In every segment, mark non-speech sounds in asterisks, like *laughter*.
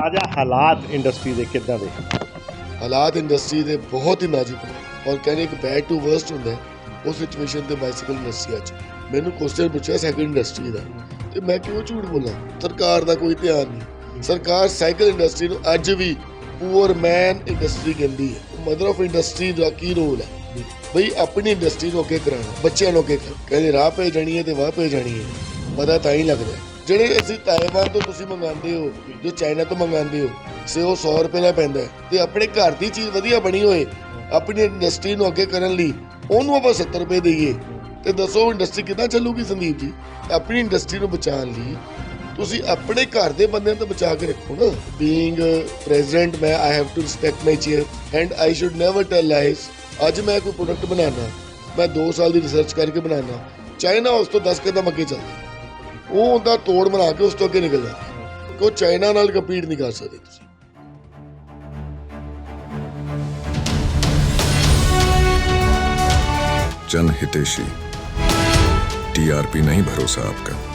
ਤਾਜ਼ਾ ਹਾਲਾਤ ਇੰਡਸਟਰੀ ਦੇ ਕਿੱਦਾਂ ਦੇ? ਹਾਲਾਤ ਇੰਡਸਟਰੀ ਦੇ ਬਹੁਤ ਹੀ ਨਾਜ਼ੁਕ ਨੇ। ਔਰ ਕਹਿੰਦੇ ਇੱਕ ਬੈਡ ਟੂ ਵਰਸਟ ਹੁੰਦਾ ਉਸ ਸਿਚੁਏਸ਼ਨ ਤੇ ਬਾਈਸਾਈਕਲ ਇੰਡਸਟਰੀ ਅੱਜ। ਮੈਨੂੰ ਕੁਐਸਚਨ ਪੁੱਛਿਆ ਸਾਈਕਲ ਇੰਡਸਟਰੀ ਦਾ। ਤੇ ਮੈਂ ਕਿਉਂ ਝੂਠ ਬੋਲਾਂ? ਸਰਕਾਰ ਦਾ ਕੋਈ ਧਿਆਨ ਨਹੀਂ। ਸਰਕਾਰ ਸਾਈਕਲ ਇੰਡਸਟਰੀ ਨੂੰ ਅੱਜ ਵੀ ਪੂਅਰ ਮੈਨ ਇੰਡਸਟਰੀ ਕਹਿੰਦੀ ਹੈ। ਮਦਰ ਆਫ ਇੰਡਸਟਰੀ ਦਾ ਕੀ ਰੋਲ ਹੈ? ਬਈ ਆਪਣੀ ਇੰਡਸਟਰੀ ਨੂੰ ਅੱਗੇ ਕਰਾਉਣਾ। ਬੱਚਿਆਂ ਨੂੰ ਅੱਗੇ ਕਰ ਕਹਿੰਦੇ ਰਾਹ ਪੇ ਜਾਣੀ ਹੈ ਤੇ ਵਾਹ ਪੇ ਜਾਣੀ ਹੈ। ਪਤਾ ਤਾਂ ਹੀ ਲੱਗਦਾ ਜਿਹੜੇ ਅਸੀਂ ਤਾਇਵਾਨ ਤੋਂ ਤੁਸੀਂ ਮੰਗਾਉਂਦੇ ਹੋ, ਜੋ ਚਾਈਨਾ ਤੋਂ ਮੰਗਾਉਂਦੇ ਹੋ, ਸੇ ਉਹ 100 ਰੁਪਏ ਦਾ ਪੈਂਦਾ ਤੇ ਆਪਣੇ ਘਰ ਦੀ ਚੀਜ਼ ਵਧੀਆ ਬਣੀ ਹੋਏ, ਆਪਣੀ ਇੰਡਸਟਰੀ ਨੂੰ ਅੱਗੇ ਕਰਨ ਲਈ, ਉਹਨੂੰ ਆਪਾਂ 70 ਰੁਪਏ ਦਈਏ। ਤੇ ਦੱਸੋ, ਇੰਡਸਟਰੀ ਕਿੱਦਾਂ ਚੱਲੂਗੀ ਸੰਦੀਪ ਜੀ? ਆਪਣੀ ਇੰਡਸਟਰੀ ਨੂੰ ਬਚਾਉਣ ਲਈ, ਤੁਸੀਂ ਆਪਣੇ ਘਰ ਦੇ ਬੰਦਿਆਂ ਤੋਂ ਬਚਾ ਕੇ ਰੱਖੋ ਨਾ। ਬੀਇੰਗ ਪ੍ਰੈਜ਼ੀਡੈਂਟ ਮੈਂ I have to respect my chair and I should never tell lies ਅੱਜ ਮੈਂ ਕੋਈ ਪ੍ਰੋਡਕਟ ਬਣਾਉਣਾ ਮੈਂ 2 ਸਾਲ ਦੀ ਰਿਸਰਚ ਕਰਕੇ ਬਣਾਉਣਾ ਚਾਈਨਾ ਉਸ ਤੋਂ 10 ਕਦਮ ਅੱਗੇ ਚੱਲਦਾ। ਉਹ ਉਹਦਾ ਤੋੜ ਬਣਾ ਕੇ ਉਸ ਤੋਂ ਅੱਗੇ ਨਿਕਲ ਜਾਂਦਾ ਕਿ ਉਹ ਚਾਈਨਾ ਨਾਲ ਕੰਪੀਟ ਨਹੀਂ ਕਰ ਸਕਦੇ ਤੁਸੀਂ जन हितेशी टीआरपी नहीं भरोसा आपका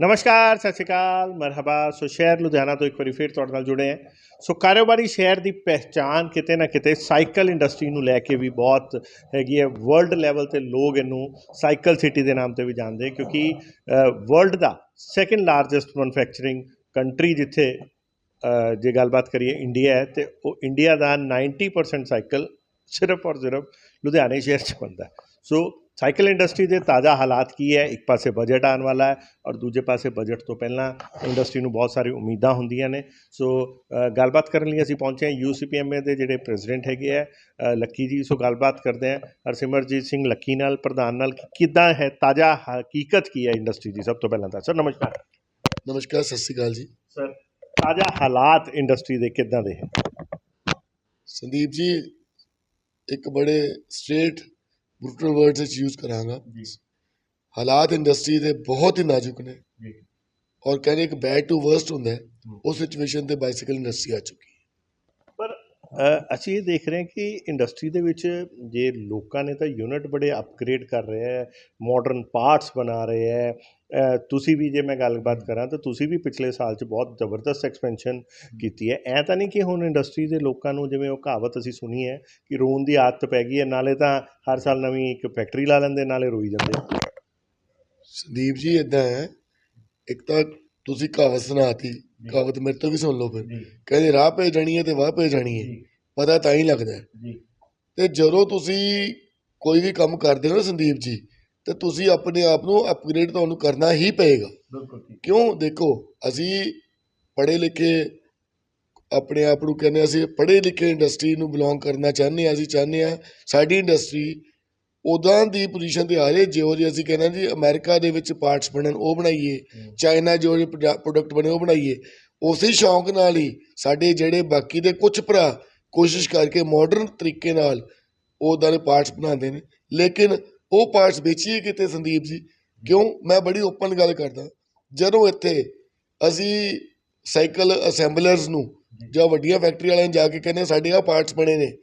ਨਮਸਕਾਰ, ਸਤਿ ਸ਼੍ਰੀ ਅਕਾਲ, ਮਰਹਬਾ। ਸੋ ਸ਼ਹਿਰ ਲੁਧਿਆਣਾ ਤੋਂ ਇੱਕ ਵਾਰੀ ਫਿਰ ਤੁਹਾਡੇ ਨਾਲ ਜੁੜੇ ਹਾਂ। ਸੋ ਕਾਰੋਬਾਰੀ ਸ਼ਹਿਰ ਦੀ ਪਹਿਚਾਨ ਕਿਤੇ ਨਾ ਕਿਤੇ ਸਾਈਕਲ ਇੰਡਸਟਰੀ ਨੂੰ ਲੈ ਕੇ ਵੀ ਬਹੁਤ ਹੈਗੀ ਹੈ। ਵਰਲਡ ਲੈਵਲ ਤੇ ਲੋਕ ਇਹਨੂੰ ਸਾਈਕਲ ਸਿਟੀ ਦੇ ਨਾਮ ਤੇ ਵੀ ਜਾਣਦੇ, ਕਿਉਂਕਿ ਵਰਲਡ ਦਾ ਸੈਕੰਡ ਲਾਰਜੈਸਟ ਮੈਨੂਫੈਕਚਰਿੰਗ ਕੰਟਰੀ ਜਿੱਥੇ ਜੇ ਗੱਲਬਾਤ ਕਰੀਏ ਇੰਡੀਆ ਹੈ, ਤੇ ਉਹ ਇੰਡੀਆ ਦਾ 90% ਸਾਈਕਲ ਸਿਰਫ ਔਰ ਸਿਰਫ ਲੁਧਿਆਣੇ ਸ਼ਹਿਰ 'ਚ ਬਣਦਾ ਸੋ ਸਾਈਕਲ ਇੰਡਸਟਰੀ ਦੇ ਤਾਜ਼ਾ ਹਾਲਾਤ ਕੀ ਹੈ? ਇੱਕ ਪਾਸੇ ਬਜਟ ਆਉਣ ਵਾਲਾ ਹੈ ਔਰ ਦੂਜੇ ਪਾਸੇ ਬਜਟ ਤੋਂ ਪਹਿਲਾਂ ਇੰਡਸਟਰੀ ਨੂੰ ਬਹੁਤ ਸਾਰੀ ਉਮੀਦਾਂ ਹੁੰਦੀਆਂ ਨੇ। ਸੋ ਗੱਲਬਾਤ ਕਰਨ ਲਈ ਅਸੀਂ ਪਹੁੰਚੇ ਹਾਂ ਯੂਸੀਪੀਐਮਏ ਦੇ ਜਿਹੜੇ ਪ੍ਰੈਜ਼ੀਡੈਂਟ ਹੈਗੇ ਆ ਲੱਕੀ ਜੀ। ਸੋ ਗੱਲਬਾਤ ਕਰਦੇ ਹਾਂ ਹਰਸਿਮਰਜੀਤ ਸਿੰਘ ਲੱਕੀ ਨਾਲ ਪ੍ਰਧਾਨ ਨਾਲ ਕਿੱਦਾਂ ਹੈ ਤਾਜ਼ਾ ਹਕੀਕਤ ਕੀ ਹੈ ਇੰਡਸਟਰੀ ਦੀ ਸਭ ਤੋਂ ਪਹਿਲਾਂ ਤਾਂ। ਸਰ ਨਮਸਕਾਰ। ਨਮਸਕਾਰ ਸਤਿ ਸ਼੍ਰੀ ਅਕਾਲ ਜੀ। ਸਰ ਤਾਜ਼ਾ ਹਾਲਾਤ ਇੰਡਸਟਰੀ ਦੇ ਕਿੱਦਾਂ ਦੇ ਹੈ? ਸੰਦੀਪ ਜੀ ਇੱਕ ਬੜੇ ਸਟ੍ਰੇਟ ਬਰੂਟਲ ਵਰਡਸ ਵਿੱਚ ਯੂਜ਼ ਕਰਾਂਗਾ। ਜੀ। ਹਾਲਾਤ ਇੰਡਸਟਰੀ ਦੇ ਬਹੁਤ ਹੀ ਨਾਜ਼ੁਕ ਨੇ। ਜੀ। ਔਰ ਕਹਿੰਦੇ ਇੱਕ ਬੈਡ ਟੂ ਵਰਸਟ ਹੁੰਦਾ ਹੈ ਉਸ ਸਿਚੁਏਸ਼ਨ ਤੇ ਬਾਈਸਾਈਕਲ ਇੰਡਸਟਰੀ ਆ ਚੁੱਕੀ ਹੈ। ਪਰ ਅਸੀਂ ਇਹ ਦੇਖ ਰਹੇ ਹਾਂ ਕਿ ਇੰਡਸਟਰੀ ਦੇ ਵਿੱਚ ਜੇ ਲੋਕਾਂ ਨੇ ਤਾਂ ਯੂਨਿਟ ਬੜੇ ਅਪਗ੍ਰੇਡ ਕਰ ਰਹੇ ਹੈ ਮਾਡਰਨ ਪਾਰਟਸ ਬਣਾ ਰਹੇ ਹੈ ਤੁਸੀਂ ਵੀ ਜੇ ਮੈਂ ਗੱਲਬਾਤ ਕਰਾਂ ਤਾਂ ਤੁਸੀਂ ਵੀ ਪਿਛਲੇ ਸਾਲ 'ਚ ਬਹੁਤ ਜ਼ਬਰਦਸਤ ਐਕਸਪੈਂਸ਼ਨ ਕੀਤੀ ਹੈ। ਐ ਤਾਂ ਨਹੀਂ ਕਿ ਹੁਣ ਇੰਡਸਟਰੀ ਦੇ ਲੋਕਾਂ ਨੂੰ ਜਿਵੇਂ ਉਹ ਕਹਾਵਤ ਅਸੀਂ ਸੁਣੀ ਹੈ ਕਿ ਰੋਣ ਦੀ ਆਦਤ ਪੈ ਗਈ ਹੈ ਨਾਲੇ ਤਾਂ ਹਰ ਸਾਲ ਨਵੀਂ ਇੱਕ ਫੈਕਟਰੀ ਲਾ ਲੈਂਦੇ ਨਾਲੇ ਰੋਈ ਜਾਂਦੇ। ਸੰਦੀਪ ਜੀ ਇਦਾਂ ਹੈ ਇੱਕ ਤਾਂ ਤੁਸੀਂ ਕਹਾਵਤ ਸੁਣਾਤੀ ਕਹਾਵਤ ਮੇਰੇ ਤੋਂ ਵੀ ਸੁਣ ਲਓ ਫਿਰ। ਕਹਿੰਦੇ ਰਾਹ ਪੇ ਜਾਣੀ ਹੈ ਤੇ ਵਾਹ ਪੇ ਜਾਣੀ ਹੈ। ਪਤਾ ਤਾਂ ਹੀ ਲੱਗਦਾ ਤੇ ਜਦੋਂ ਤੁਸੀਂ ਕੋਈ ਵੀ ਕੰਮ ਕਰਦੇ ਹੋ ਨਾ ਸੰਦੀਪ ਜੀ ਤੇ ਤੁਸੀਂ ਆਪਣੇ ਆਪ ਨੂੰ ਅਪਗ੍ਰੇਡ ਤੁਹਾਨੂੰ ਕਰਨਾ ਹੀ ਪਏਗਾ। ਬਿਲਕੁਲ ਕਿਉਂ? ਦੇਖੋ ਅਸੀਂ ਪੜ੍ਹੇ ਲਿਖੇ ਆਪਣੇ ਆਪ ਨੂੰ ਕਹਿੰਦੇ ਅਸੀਂ ਪੜ੍ਹੇ ਲਿਖੇ ਇੰਡਸਟਰੀ ਨੂੰ ਬਿਲੋਂਗ ਕਰਨਾ ਚਾਹੁੰਦੇ ਹਾਂ ਅਸੀਂ ਚਾਹੁੰਦੇ ਹਾਂ ਸਾਡੀ ਇੰਡਸਟਰੀ ਉਦਾਂ ਦੀ ਪੋਜੀਸ਼ਨ ਤੇ ਆ ਜਾਏ ਜਿਹੋ ਜਿਹੀ ਅਸੀਂ ਕਹਿੰਦੇ ਜੀ ਅਮਰੀਕਾ ਦੇ ਵਿੱਚ ਪਾਰਟਸ ਬਣਨ ਉਹ ਬਣਾਈਏ ਚਾਈਨਾ ਜੋ ਪ੍ਰੋਡਕਟ ਬਣੇ ਉਹ ਬਣਾਈਏ। ਉਸੇ ਸ਼ੌਂਕ ਨਾਲ ਹੀ ਸਾਡੇ ਜਿਹੜੇ ਬਾਕੀ ਦੇ ਕੁਝ ਭਰਾ ਕੋਸ਼ਿਸ਼ ਕਰਕੇ ਮਾਡਰਨ ਤਰੀਕੇ ਨਾਲ ਉਹਦਾਂ ਦੇ ਪਾਰਟਸ ਬਣਾਉਂਦੇ ਨੇ। ਲੇਕਿਨ ਉਹ ਪਾਰਟਸ ਵੇਚੀਏ ਕਿਤੇ ਸੰਦੀਪ ਜੀ? ਕਿਉਂ? ਮੈਂ ਬੜੀ ਓਪਨ ਗੱਲ ਕਰਦਾ। ਜਦੋਂ ਇੱਥੇ ਅਸੀਂ ਸਾਈਕਲ ਅਸੈਂਬਲਰਸ ਨੂੰ ਜਾਂ। ਵੱਡੀਆਂ ਫੈਕਟਰੀ ਵਾਲਿਆਂ ਜਾ ਕੇ ਕਹਿੰਦੇ ਸਾਡੇ ਆ ਪਾਰਟਸ ਬਣੇ ਨੇ।